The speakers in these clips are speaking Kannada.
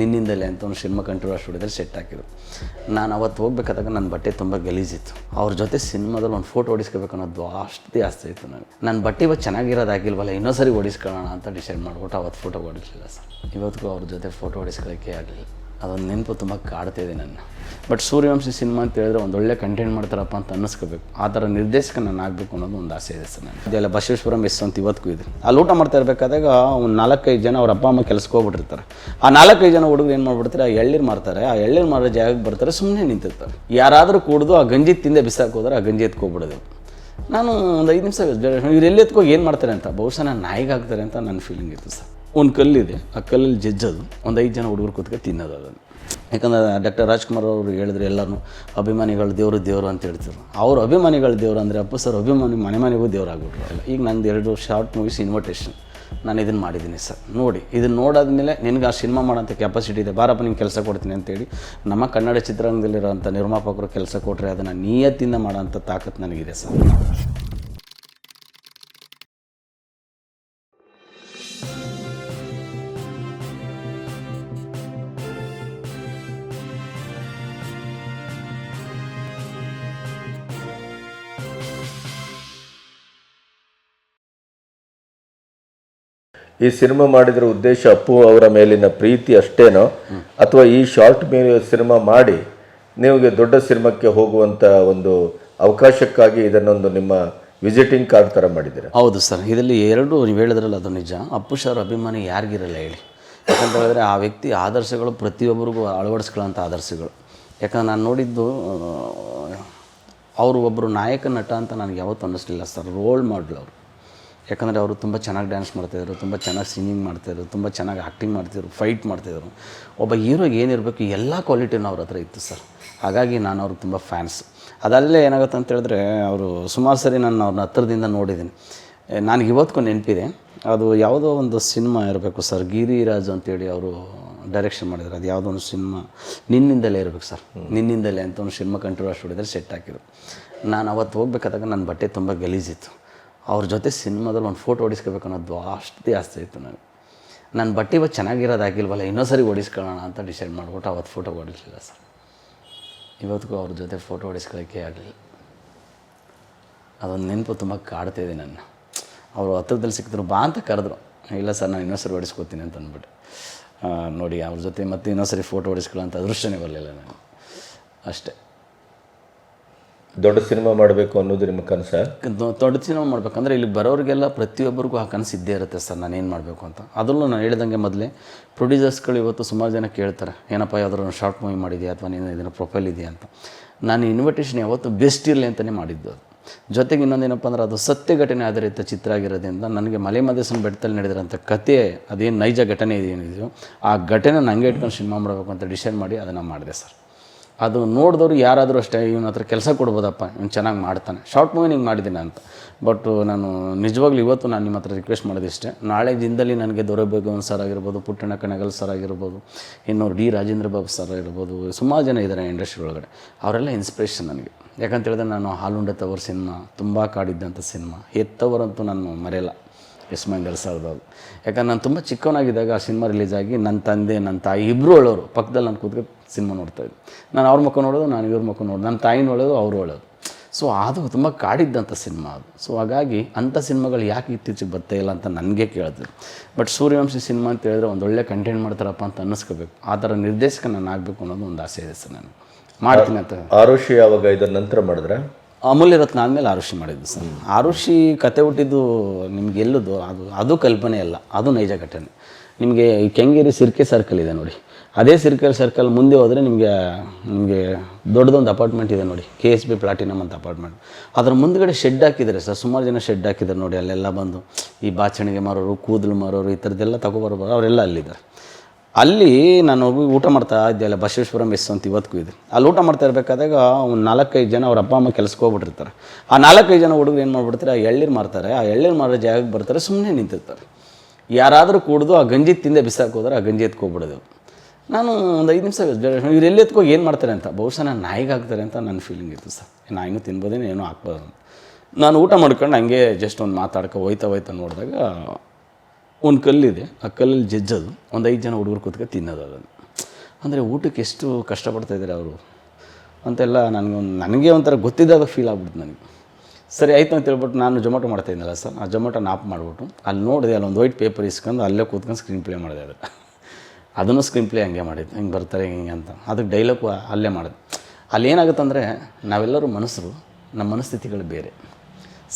ನಿನ್ನಿಂದಲೇ ಅಂತ ಒಂದು ಸಿನಿಮಾ ಕಂಟ್ರೋಲ್ ಸ್ಟುಡಿಯೋದಲ್ಲಿ ಸೆಟ್ ಹಾಕಿದ್ರು. ನಾನು ಅವತ್ತು ಹೋಗ್ಬೇಕಾದಾಗ ನನ್ನ ಬಟ್ಟೆ ತುಂಬ ಗಲೀಜಿತ್ತು. ಅವ್ರ ಜೊತೆ ಸಿನಿಮಾದಲ್ಲಿ ಒಂದು ಫೋಟೋ ಹೊಡಿಸ್ಕೋಬೇಕು ಅನ್ನೋದು ಅಷ್ಟು ಆಸೆ ಇತ್ತು ನನಗೆ. ನನ್ನ ಬಟ್ಟೆ ಇವತ್ತು ಚೆನ್ನಾಗಿರೋದಾಗಿಲ್ವಲ್ಲ ಇನ್ನೊಂದ್ಸರಿ ಹೊಡಿಸ್ಕೊಳ್ಳೋಣ ಅಂತ ಡಿಸೈಡ್ ಮಾಡ್ಬಿಟ್ಟು ಅವತ್ತು ಫೋಟೋ ಓಡಿಸಲಿಲ್ಲ ಸರ್. ಇವತ್ತಿಗೂ ಅವ್ರ ಜೊತೆ ಫೋಟೋ ಹೊಡಿಸ್ಕೊಳ್ಳೋಕ್ಕೆ ಆಗಲಿಲ್ಲ. ಅದೊಂದು ನೆನಪು ತುಂಬ ಕಾಡ್ತಿದೆ ನನ್ನ. ಬಟ್ ಸೂರ್ಯವಂಶಿ ಸಿನಿಮಾ ಅಂತ ಹೇಳಿದ್ರೆ ಒಂದು ಒಳ್ಳೆ ಕಂಟೆಂಟ್ ಮಾಡ್ತಾರಪ್ಪ ಅಂತ ಅನ್ನಿಸ್ಕೋಬೇಕು. ಆ ಥರ ನಿರ್ದೇಶಕ ನಾನು ಆಗಬೇಕು ಅನ್ನೋದು ಒಂದು ಆಸೆ ಇದೆ ಸರ್ ನನಗೆ. ಇದೆಲ್ಲ ಬಸವೇಶ್ವರಂ ಎಸ್ ಅಂತ ಇವತ್ತಿಗೂ ಇದೆ. ಅಲ್ಲಿ ಊಟ ಮಾಡ್ತಾ ಇರಬೇಕಾದಾಗ ಒಂದು ನಾಲ್ಕೈದು ಜನ ಅವ್ರ ಅಪ್ಪ, ಅಮ್ಮ ಕೆಲಸಕ್ಕೆ ಹೋಗ್ಬಿಟ್ಟಿರ್ತಾರೆ. ಆ ನಾಲ್ಕೈದು ಜನ ಹುಡುಗರು ಏನು ಮಾಡ್ಬಿಡ್ತಾರೆ? ಆ ಎಳ್ಳೀರು ಮಾರ್ತಾರೆ. ಆ ಎಳ್ಳೀರು ಮಾರೋ ಜಾಗಕ್ಕೆ ಬರ್ತಾರೆ ಸುಮ್ಮನೆ ನಿಂತಿರ್ತಾರೆ. ಯಾರಾದರೂ ಕುಡಿದು ಆ ಗಂಜಿ ತಿಂದೆ ಬಿಸಾಕ್ ಹೋದ್ರೆ ಆ ಗಂಜಿ ಎತ್ಕೊಬಿಡೋದು ನಾನು ಒಂದು ಐದು ನಿಮಿಷ, ಇವ್ರು ಎಲ್ಲಿ ಎತ್ಕೋಗಿ ಏನು ಮಾಡ್ತಾರೆ ಅಂತ, ಬಹುಶಃ ನಾನು ನಾಯಿಗೆ ಹಾಕ್ತಾರೆ ಅಂತ ನನ್ನ ಫೀಲಿಂಗ್ ಇತ್ತು ಸರ್. ಒಂದು ಕಲ್ಲಿದೆ. ಆ ಕಲ್ಲಲ್ಲಿ ಜಜ್ಜೋದು. ಒಂದು ಐದು ಜನ ಹುಡುಗರು ಕೂತ್ಕೊಂಡು ತಿನ್ನೋದು ಅದನ್ನು. ಯಾಕಂದ್ರೆ ಡಾಕ್ಟರ್ ರಾಜ್ಕುಮಾರ್ ಅವರು ಹೇಳಿದ್ರು ಎಲ್ಲರೂ ಅಭಿಮಾನಿಗಳು ದೇವರು ದೇವರು ಅಂತ ಹೇಳ್ತಿದ್ರು. ಅವ್ರು ಅಭಿಮಾನಿಗಳು ದೇವರು ಅಂದರೆ ಅಪ್ಪ ಸರ್ ಅಭಿಮಾನಿ ಮನೆ ಮನೆಗೂ ದೇವ್ರು ಆಗ್ಬಿಟ್ರು. ಅಲ್ಲ, ಈಗ ನಂದು ಎರಡು ಶಾರ್ಟ್ ಮೂವೀಸ್ ಇನ್ವಿಟೇಷನ್ ನಾನು ಇದನ್ನು ಮಾಡಿದ್ದೀನಿ ಸರ್. ನೋಡಿ ಇದನ್ನು ನೋಡಾದ್ಮೇಲೆ ನಿನಗೆ ಆ ಸಿನಿಮಾ ಮಾಡೋಂಥ ಕೆಪಾಸಿಟಿ ಇದೆ. ಬಾರಪ್ಪ, ನಿಂಗೆ ಕೆಲಸ ಕೊಡ್ತೀನಿ ಅಂತೇಳಿ ನಮ್ಮ ಕನ್ನಡ ಚಿತ್ರರಂಗದಲ್ಲಿರೋಂಥ ನಿರ್ಮಾಪಕರು ಕೆಲಸ ಕೊಟ್ಟರೆ ಅದನ್ನು ನಿಯತ್ತಿಂದ ಮಾಡೋಂಥ ತಾಕತ್ತು ನನಗಿದೆ ಸರ್. ಈ ಸಿನಿಮಾ ಮಾಡಿದ್ರ ಉದ್ದೇಶ ಅಪ್ಪು ಅವರ ಮೇಲಿನ ಪ್ರೀತಿ ಅಷ್ಟೇನೋ? ಅಥವಾ ಈ ಶಾರ್ಟ್ ಸಿನಿಮಾ ಮಾಡಿ ನಿಮಗೆ ದೊಡ್ಡ ಸಿನಿಮಾಕ್ಕೆ ಹೋಗುವಂತ ಒಂದು ಅವಕಾಶಕ್ಕಾಗಿ ಇದನ್ನೊಂದು ನಿಮ್ಮ ವಿಸಿಟಿಂಗ್ ಕಾರ್ಡ್ ತರ ಮಾಡಿದ್ದೀರಾ? ಹೌದು ಸರ್. ಇದರಲ್ಲಿ ಎರಡು ನೀವು ಹೇಳಿದ್ರಲ್ಲ ಅದು ನಿಜ. ಅಪ್ಪು ಸರ್ ಅಭಿಮಾನಿ ಯಾರಿಗಿರಲ್ಲ ಹೇಳಿ. ಯಾಕಂತ ಹೇಳಿದ್ರೆ ಆ ವ್ಯಕ್ತಿ ಆದರ್ಶಗಳು ಪ್ರತಿಯೊಬ್ಬರಿಗೂ ಅಳವಡಿಸ್ಕೊಳ್ಳೋಂಥ ಆದರ್ಶಗಳು. ಯಾಕಂದ್ರೆ ನಾನು ನೋಡಿದ್ದು ಅವರು ಒಬ್ಬರು ನಾಯಕ ನಟ ಅಂತ ನನಗೆ ಯಾವತ್ತೂ ಅನ್ನಿಸ್ಲಿಲ್ಲ ಸರ್. ರೋಲ್ ಮಾಡಲ್ ಅವರು. ಯಾಕಂದರೆ ಅವರು ತುಂಬ ಚೆನ್ನಾಗಿ ಡ್ಯಾನ್ಸ್ ಮಾಡ್ತಾಯಿದ್ರು ತುಂಬ ಚೆನ್ನಾಗಿ ಸಿಂಗಿಂಗ್ ಮಾಡ್ತಾಯಿದ್ರು ತುಂಬ ಚೆನ್ನಾಗಿ ಆ್ಯಕ್ಟಿಂಗ್ ಮಾಡ್ತಿದ್ರು ಫೈಟ್ ಮಾಡ್ತಿದ್ರು. ಒಬ್ಬ ಹೀರೋಗೆ ಏನಿರಬೇಕು ಎಲ್ಲ ಕ್ವಾಲಿಟಿನೂ ಅವ್ರ ಹತ್ರ ಇತ್ತು ಸರ್ ಹಾಗಾಗಿ ನಾನು ಅವ್ರಿಗೆ ತುಂಬ ಫ್ಯಾನ್ಸ್ ಅದಲ್ಲೇ ಏನಾಗುತ್ತೆ ಅಂತ ಹೇಳಿದ್ರೆ ಅವರು ಸುಮಾರು ಸರಿ ನಾನು ಅವ್ರನ್ನ ಹತ್ರದಿಂದ ನೋಡಿದ್ದೀನಿ ನನಗೆ ಇವತ್ತಿಗೂ ನೆನಪಿದೆ. ಅದು ಯಾವುದೋ ಒಂದು ಸಿನಿಮಾ ಇರಬೇಕು ಸರ್ ಗಿರಿರಾಜು ಅಂತೇಳಿ ಅವರು ಡೈರೆಕ್ಷನ್ ಮಾಡಿದ್ರು. ಅದು ಯಾವುದೋ ಒಂದು ಸಿನಿಮಾ. ನಿನ್ನಿಂದಲೇ ಇರಬೇಕು ಸರ್ ನಿನ್ನಿಂದಲೇ ಅಂತ ಒಂದು ಸಿನಿಮಾ ಕಂಟ್ರೋಲ್ ಹೊಡೆದ್ರೆ ಸೆಟ್ ಹಾಕಿದ್ರು. ನಾನು ಅವತ್ತು ಹೋಗ್ಬೇಕಾದಾಗ ನನ್ನ ಬಟ್ಟೆ ತುಂಬ ಗಲೀಜಿತ್ತು. ಅವ್ರ ಜೊತೆ ಸಿನಿಮಾದಲ್ಲಿ ಒಂದು ಫೋಟೋ ಹೊಡಿಸ್ಕೋಬೇಕು ಅನ್ನೋದು ಅಷ್ಟು ಆಸ್ತಿ ಇತ್ತು ನನಗೆ. ನನ್ನ ಬಟ್ಟೆ ಇವತ್ತು ಚೆನ್ನಾಗಿರೋದಾಗಿಲ್ವಲ್ಲ ಇನ್ನೊಂದ್ಸರಿ ಹೊಡಿಸ್ಕೊಳ್ಳೋಣ ಅಂತ ಡಿಸೈಡ್ ಮಾಡಿಬಿಟ್ಟು ಅವತ್ತು ಫೋಟೋ ಓಡಿಸಲಿಲ್ಲ ಸರ್. ಇವತ್ತಿಗೂ ಅವ್ರ ಜೊತೆ ಫೋಟೋ ಹೊಡಿಸ್ಕೊಳ್ಳೋಕ್ಕೆ ಆಗಲಿಲ್ಲ. ಅದೊಂದು ನೆನಪು ತುಂಬ ಕಾಡ್ತಿದೆ ನನ್ನ. ಅವರು ಹತ್ರದಲ್ಲಿ ಸಿಕ್ಕಿದ್ರು, ಬಾ ಅಂತ ಕರೆದ್ರು. ಇಲ್ಲ ಸರ್, ನಾನು ಇನ್ನೊಂದ್ಸರಿ ಓಡಿಸ್ಕೋತೀನಿ ಅಂತ ಅಂದ್ಬಿಟ್ಟು. ನೋಡಿ, ಅವ್ರ ಜೊತೆ ಮತ್ತೆ ಇನ್ನೊಂದ್ಸರಿ ಫೋಟೋ ಹೊಡಿಸ್ಕೊಳ್ಳೋ ಅಂತ ಅದೃಷ್ಟನೇ ಬರಲಿಲ್ಲ ನಾನು ಅಷ್ಟೇ. ದೊಡ್ಡ ಸಿನಿಮಾ ಮಾಡಬೇಕು ಅನ್ನೋದು ನಿಮ್ಮ ಕನಸ? ದೊಡ್ಡ ಸಿನಿಮಾ ಮಾಡಬೇಕಂದ್ರೆ ಇಲ್ಲಿ ಬರೋರಿಗೆಲ್ಲ ಪ್ರತಿಯೊಬ್ಬರಿಗೂ ಆ ಕನಸು ಇದ್ದೇ ಇರುತ್ತೆ ಸರ್ ನಾನು ಏನು ಮಾಡಬೇಕು ಅಂತ. ಅದರಲ್ಲೂ ನಾನು ಹೇಳ್ದಂಗೆ ಮೊದಲೇ ಪ್ರೊಡ್ಯೂಸರ್ಸ್ಗಳು ಇವತ್ತು ಸುಮಾರು ಜನ ಕೇಳ್ತಾರೆ, ಏನಪ್ಪ ಯಾವ್ದಾದ್ರು ಶಾರ್ಟ್ ಮೂವಿ ಮಾಡಿದೆಯಾ ಅಥವಾ ನೀನು ಇದನ್ನು ಪ್ರೊಫೈಲ್ ಇದೆಯಾ ಅಂತ. ನಾನು ಇನ್ವಿಟೇಷನ್ ಯಾವತ್ತು ಬೆಸ್ಟ್ ಇರಲಿ ಅಂತಲೇ ಮಾಡಿದ್ದು ಅದು. ಜೊತೆಗೆ ಇನ್ನೊಂದೇನಪ್ಪ ಅಂದ್ರೆ ಅದು ಸತ್ಯ ಘಟನೆ ಆಧಾರಿತ ಚಿತ್ರ ಆಗಿರೋದ್ರಿಂದ ನನಗೆ ಮಲೆ ಮದೇಶನ ಬೆಟ್ಟದಲ್ಲಿ ನಡೆದಿರೋಂಥ ಕತೆ ಅದೇನು ನೈಜ ಘಟನೆ ಏನಿದೆಯೋ ಆ ಘಟನೆ ನನಗೆ ಇಟ್ಕೊಂಡು ಸಿನಿಮಾ ಮಾಡಬೇಕು ಅಂತ ಡಿಸೈಡ್ ಮಾಡಿ ಅದನ್ನು ಮಾಡಿದೆ ಸರ್. ಅದು ನೋಡಿದವರು ಯಾರಾದರೂ ಅಷ್ಟೇ, ಇವನ ಹತ್ರ ಕೆಲಸ ಕೊಡ್ಬೋದಪ್ಪ, ಇವ್ನು ಚೆನ್ನಾಗಿ ಮಾಡ್ತಾನೆ. ಶಾರ್ಟ್ ಮೂವಿ ನಿಂಗೆ ಮಾಡಿದ್ದೀನಿ ಅಂತ. ಬಟ್ ನಾನು ನಿಜವಾಗ್ಲೂ ಇವತ್ತು ನಾನು ನಿಮ್ಮ ಹತ್ರ ರಿಕ್ವೆಸ್ಟ್ ಮಾಡೋದಿಷ್ಟೇ ನಾಳೆ ದಿನದಲ್ಲಿ ನನಗೆ ದೊರೆಬೇಗನ್ ಸರ್ ಆಗಿರ್ಬೋದು, ಪುಟ್ಟಣ್ಣ ಕಣಗಲ್ ಸರ್ ಆಗಿರ್ಬೋದು, ಇನ್ನು ಡಿ ರಾಜೇಂದ್ರ ಬಾಬು ಸರ್ ಆಗಿರ್ಬೋದು, ಸುಮಾರು ಜನ ಇದ್ದಾರೆ ಇಂಡಸ್ಟ್ರಿ ಒಳಗಡೆ. ಅವರೆಲ್ಲ ಇನ್ಸ್ಪಿರೇಷನ್ ನನಗೆ. ಯಾಕಂತ ಹೇಳಿದ್ರೆ ನಾನು ಹಾಲುಂಡ ತವರ್ ಸಿನಿಮಾ ತುಂಬ ಕಾಡಿದ್ದಂಥ ಸಿನಿಮಾ ಹೆತ್ತವರಂತೂ ನಾನು ಮರೆಯಲ್ಲ. ಎಸ್ ಮಂಗಲ್ ಯಾಕಂದ್ರೆ ನಾನು ತುಂಬ ಚಿಕ್ಕವನಾಗಿದ್ದಾಗ ಆ ಸಿನಿಮಾ ರಿಲೀಸ್ ಆಗಿ ನನ್ನ ತಂದೆ, ನನ್ನ ತಾಯಿ ಇಬ್ಬರು ಒಳ್ಳೋರು. ಪಕ್ಕದಲ್ಲಿ ನಾನು ಕೂತ್ಕೊಂಡು ಸಿನಿಮಾ ನೋಡ್ತಾಯಿದ್ದೆ ನಾನು ಅವ್ರ ಮುಖ ನೋಡೋದು, ನಾನು ಇವ್ರ ಮುಖ ನೋಡೋದು, ನನ್ನ ತಾಯಿನ ಒಳ್ಳೋದು, ಅವರು ಒಳ್ಳೋದು. ಸೊ ಅದು ತುಂಬ ಕಾಡಿದ್ದಂಥ ಸಿನಿಮಾ ಅದು. ಸೊ ಹಾಗಾಗಿ ಅಂಥ ಸಿನಿಮಾಗಳು ಯಾಕೆ ಇತ್ತೀಚೆಗೆ ಬರ್ತಾ ಇಲ್ಲ ಅಂತ ನನಗೆ ಕೇಳಿದ್ರು ಬಟ್ ಸೂರ್ಯವಂಶಿ ಸಿನಿಮಾ ಅಂತ ಹೇಳಿದ್ರೆ ಒಂದು ಒಳ್ಳೆ ಕಂಟೆಂಟ್ ಮಾಡ್ತಾರಪ್ಪ ಅಂತ ಅನ್ನಿಸ್ಕೋಬೇಕು. ಆ ಥರ ನಿರ್ದೇಶಕ ನಾನು ಆಗಬೇಕು ಅನ್ನೋದು ಒಂದು ಆಸೆ ಇದೆ ಸರ್ ನಾನು ಮಾಡ್ತೀನಿ ಅಂತ. ಆರುಷಿ ಯಾವಾಗ ಇದರ ನಂತರ ಮಾಡಿದ್ರೆ? ಅಮೂಲ್ಯ ರತ್ನ ಆದಮೇಲೆ ಆರುಷಿ ಮಾಡಿದ್ದು ಸರ್. ಆರುಷಿ ಕತೆ ಹುಟ್ಟಿದ್ದು ನಿಮ್ಗೆ ಎಲ್ಲದು? ಅದು ಅದು ಕಲ್ಪನೆ ಅಲ್ಲ. ಅದು ನೈಜ ಘಟನೆ. ನಿಮಗೆ ಈ ಕೆಂಗೇರಿ ಸಿರ್ಕೆ ಸರ್ಕಲ್ ಇದೆ ನೋಡಿ. ಅದೇ ಸಿರ್ಕಲ್ ಸರ್ಕಲ್ ಮುಂದೆ ಹೋದರೆ ನಿಮಗೆ ನಿಮಗೆ ದೊಡ್ಡದೊಂದು ಅಪಾರ್ಟ್ಮೆಂಟ್ ಇದೆ ನೋಡಿ. ಕೆ ಎಸ್ ಬಿ ಪ್ಲಾಟಿನಮ್ ಅಂತ ಅಪಾರ್ಟ್ಮೆಂಟ್ ಅದರ ಮುಂದ್ಗಡೆ ಶೆಡ್ ಹಾಕಿದ್ದಾರೆ ಸರ್. ಸುಮಾರು ಜನ ಶೆಡ್ ಹಾಕಿದ್ದಾರೆ ನೋಡಿ. ಅಲ್ಲೆಲ್ಲ ಬಂದು ಈ ಬಾಚಣಿಗೆ ಮಾರೋರು, ಕೂದಲು ಮಾರೋರು, ಈ ಥರದ್ದೆಲ್ಲ ತಗೊಬರ್ಬೋದು ಅವರೆಲ್ಲ ಅಲ್ಲಿದ್ದಾರೆ. ಅಲ್ಲಿ ನಾನು ಊಟ ಮಾಡ್ತಾ ಇದ್ದೆ, ಅಲ್ಲ ಬಸವೇಶ್ವರ ಎಸ್ ಅಂತ ಇವತ್ತಿಗೂ ಇದೆ. ಅಲ್ಲಿ ಊಟ ಮಾಡ್ತಾ ಇರಬೇಕಾದಾಗ ಒಂದು ನಾಲ್ಕೈದು ಜನ ಅವ್ರ ಅಪ್ಪ ಅಮ್ಮ ಕೆಲಸಕ್ಕೆ ಹೋಗ್ಬಿಟ್ಟಿರ್ತಾರೆ. ಆ ನಾಲ್ಕೈದು ಜನ ಹುಡುಗರು ಏನು ಮಾಡ್ಬಿಡ್ತಾರೆ, ಆ ಎಳ್ಳೀರು ಮಾರ್ತಾರೆ. ಆ ಎಳ್ಳೀರು ಮಾರೋ ಜಾಗಕ್ಕೆ ಬರ್ತಾರೆ ಸುಮ್ಮನೆ ನಿಂತಿರ್ತಾರೆ. ಯಾರಾದರೂ ಕುಡಿದು ಆ ಗಂಜಿ ತಿಂದೆ ಬಿಸಾಕೋದ್ರೆ ಆ ಗಂಜಿ ಎತ್ಕೊಬಿಡೋದು ನಾನು ಒಂದು ಐದು ನಿಮಿಷ ಇವ್ರು ಎಲ್ಲಿ ಎತ್ಕೋಗಿ ಏನು ಮಾಡ್ತಾರೆ ಅಂತ, ಬಹುಶಃ ನಾನು ನಾಯಿಗೆ ಹಾಕ್ತಾರೆ ಅಂತ ನನ್ನ ಫೀಲಿಂಗ್ ಇತ್ತು ಸರ್. ನಾಯಿನೂ ತಿನ್ಬೋದೇನೋ ಏನೋ ಹಾಕ್ಬೋದು ನಾನು ಊಟ ಮಾಡ್ಕೊಂಡು ಹಂಗೆ ಜಸ್ಟ್ ಒಂದು ಮಾತಾಡ್ಕೊ ಹೋಯ್ತಾ ಹೋಯ್ತಾ ನೋಡಿದಾಗ ಒಂದು ಕಲ್ಲಿದೆ. ಆ ಕಲ್ಲಲ್ಲಿ ಜಜ್ಜೋದು. ಒಂದು ಐದು ಜನ ಹುಡುಗರು ಕೂತ್ಕೊಂಡು ತಿನ್ನೋದು ಅದನ್ನು. ಅಂದರೆ ಊಟಕ್ಕೆ ಎಷ್ಟು ಕಷ್ಟಪಡ್ತಾಯಿದ್ದಾರೆ ಅವರು? ಅಂತೆಲ್ಲ ನನಗೊಂದು ನನಗೆ ಒಂಥರ ಗೊತ್ತಿದ್ದಾಗ ಫೀಲ್ ಆಗ್ಬಿಡ್ತು ನನಗೆ. ಸರಿ, ಆಯಿತು ಅಂತ ಹೇಳ್ಬಿಟ್ಟು ನಾನು ಜೊಮ್ಯಾಟೊ ಮಾಡ್ತಾಯಿದ್ದಲ್ಲ ಸರ್. ಆ ಜೊಮ್ಯಾಟೊನ ಆಫ್ ಮಾಡಿಬಿಟ್ಟು ಅಲ್ಲಿ ನೋಡಿದೆ ಅಲ್ಲೊಂದು ವೈಟ್ ಪೇಪರ್ ಇಸ್ಕೊಂಡು ಅಲ್ಲೇ ಕೂತ್ಕೊಂಡು ಸ್ಕ್ರೀನ್ ಪ್ಲೇ ಮಾಡಿದೆ ಅದು. ಅದನ್ನು ಸ್ಕ್ರೀನ್ ಪ್ಲೇ ಹಂಗೆ ಮಾಡಿದ್ದು. ಹಿಂಗೆ ಬರ್ತಾರೆ, ಹಿಂಗೆ ಅಂತ. ಅದಕ್ಕೆ ಡೈಲಾಗ್ ಅಲ್ಲೇ ಮಾಡಿದೆ ಅಲ್ಲಿ ಏನಾಗುತ್ತಂದರೆ ನಾವೆಲ್ಲರೂ ಮನಸ್ಸರು, ನಮ್ಮ ಮನಸ್ಥಿತಿಗಳು ಬೇರೆ.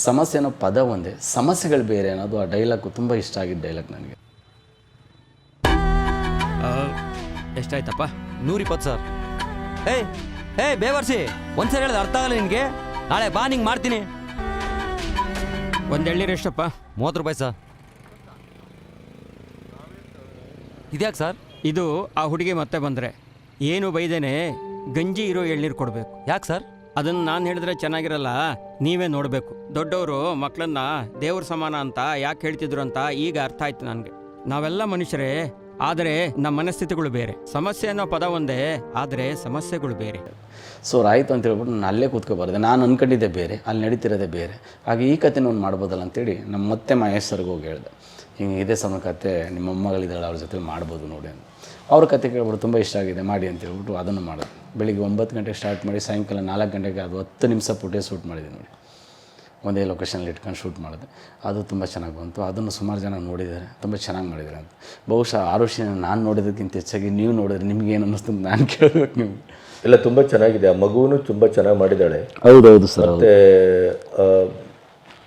ಸಮಸ್ಯೆ ಅನ್ನೋ ಪದ ಒಂದೇ. ಸಮಸ್ಯೆಗಳು ಬೇರೆ ಅನ್ನೋದು ಆ ಡೈಲಾಗು ತುಂಬ ಇಷ್ಟ ಆಗಿದ್ದ ಡೈಲಾಗ್ ನನಗೆ. ಎಷ್ಟಾಯ್ತಪ್ಪ? ನೂರಿಪ್ಪತ್ತು ಸರ್. ಏಯ್ ಏಯ್ ಬೇವರ್ಸಿ ಒಂದ್ಸರಿ ಹೇಳಿದ ಅರ್ಥ ಆಗಲ್ಲ ನಿನಗೆ. ನಾಳೆ ಬಾ ನಿಂಗೆ ಮಾಡ್ತೀನಿ. ಒಂದು ಎಳ್ನೀರು ಎಷ್ಟಪ್ಪ? ಮೂವತ್ತು ರೂಪಾಯಿ ಸರ್. ಇದ್ಯಾಕೆ ಸರ್? ಇದು ಆ ಹುಡುಗಿ ಮತ್ತೆ ಬಂದರೆ. ಏನು ಬೈದೇನೆ ಗಂಜಿ ಇರೋ ಎಳ್ನೀರು ಕೊಡಬೇಕು. ಯಾಕೆ ಸರ್? ಅದನ್ನು ನಾನು ಹೇಳಿದ್ರೆ ಚೆನ್ನಾಗಿರಲ್ಲ. ನೀವೇ ನೋಡಬೇಕು. ದೊಡ್ಡವರು ಮಕ್ಕಳನ್ನ ದೇವ್ರ ಸಮಾನ ಅಂತ ಯಾಕೆ ಹೇಳ್ತಿದ್ರು ಅಂತ ಈಗ ಅರ್ಥ ಆಯ್ತು ನನಗೆ. ನಾವೆಲ್ಲ ಮನುಷ್ಯರೇ, ಆದರೆ ನಮ್ಮ ಮನಸ್ಥಿತಿಗಳು ಬೇರೆ. ಸಮಸ್ಯೆ ಅನ್ನೋ ಪದ ಒಂದೇ, ಆದರೆ ಸಮಸ್ಯೆಗಳು ಬೇರೆ. ಸೊ, ರಾಯಿತು ಅಂತ ಹೇಳ್ಬಿಟ್ಟು ನಾನು ಅಲ್ಲೇ ಕೂತ್ಕೋಬಾರ್ದು. ನಾನು ಅಂದ್ಕೊಂಡಿದ್ದೆ ಬೇರೆ, ಅಲ್ಲಿ ನಡೀತಿರೋದೇ ಬೇರೆ. ಹಾಗೆ ಈ ಕಥೆನ ಒಂದು ಮಾಡ್ಬೋದಲ್ಲ ಅಂತೇಳಿ ನಮ್ಮ ಮತ್ತೆ ಮಹೇಶ್ ಸರ್ಗೆ ಹೋಗಿ ಹೇಳಿದೆ. ಹಿಂಗೆ ಇದೇ ಸಮ ಕತೆ ನಿಮ್ಮ ಮೊಮ್ಮಗಳಿದ್ದಾಳೆ ಅವ್ರ ಜೊತೆ ಮಾಡ್ಬೋದು ನೋಡಿ ಅಂತ. ಅವ್ರ ಕತೆ ಕೇಳ್ಬಿಟ್ಟು ತುಂಬ ಇಷ್ಟ ಆಗಿದೆ ಮಾಡಿ ಅಂತ ಹೇಳ್ಬಿಟ್ಟು ಅದನ್ನು ಮಾಡೋದು. ಬೆಳಿಗ್ಗೆ ಒಂಬತ್ತು ಗಂಟೆಗೆ ಸ್ಟಾರ್ಟ್ ಮಾಡಿ ಸಾಯಂಕಾಲ ನಾಲ್ಕು ಗಂಟೆಗೆ ಅದು ಹತ್ತು ನಿಮಿಷ ಪುಟೇ ಶೂಟ್ ಮಾಡಿದೆ ನೋಡಿ. ಒಂದೇ ಲೊಕೇಶನಲ್ಲಿ ಇಟ್ಕೊಂಡು ಶೂಟ್ ಮಾಡಿದೆ. ಅದು ತುಂಬ ಚೆನ್ನಾಗಿ ಬಂತು. ಅದನ್ನು ಸುಮಾರು ಜನ ನೋಡಿದ್ದಾರೆ ತುಂಬ ಚೆನ್ನಾಗಿ ಮಾಡಿದ್ದಾರೆ ಅಂತ. ಬಹುಶಃ ಆರುಷಿನ ನಾನು ನೋಡಿದ್ದಕ್ಕಿಂತ ಹೆಚ್ಚಾಗಿ ನೀವು ನೋಡಿದ್ರೆ ನಿಮ್ಗೆ ಏನು ಅನ್ನಿಸ್ತು ನಾನು ಕೇಳಬೇಕು ನೀವು ಇಲ್ಲ ತುಂಬ ಚೆನ್ನಾಗಿದೆ. ಆ ಮಗುವನ್ನು ತುಂಬ ಚೆನ್ನಾಗಿ ಮಾಡಿದ್ದಾಳೆ. ಹೌದೌದು ಸರ್ ಮತ್ತು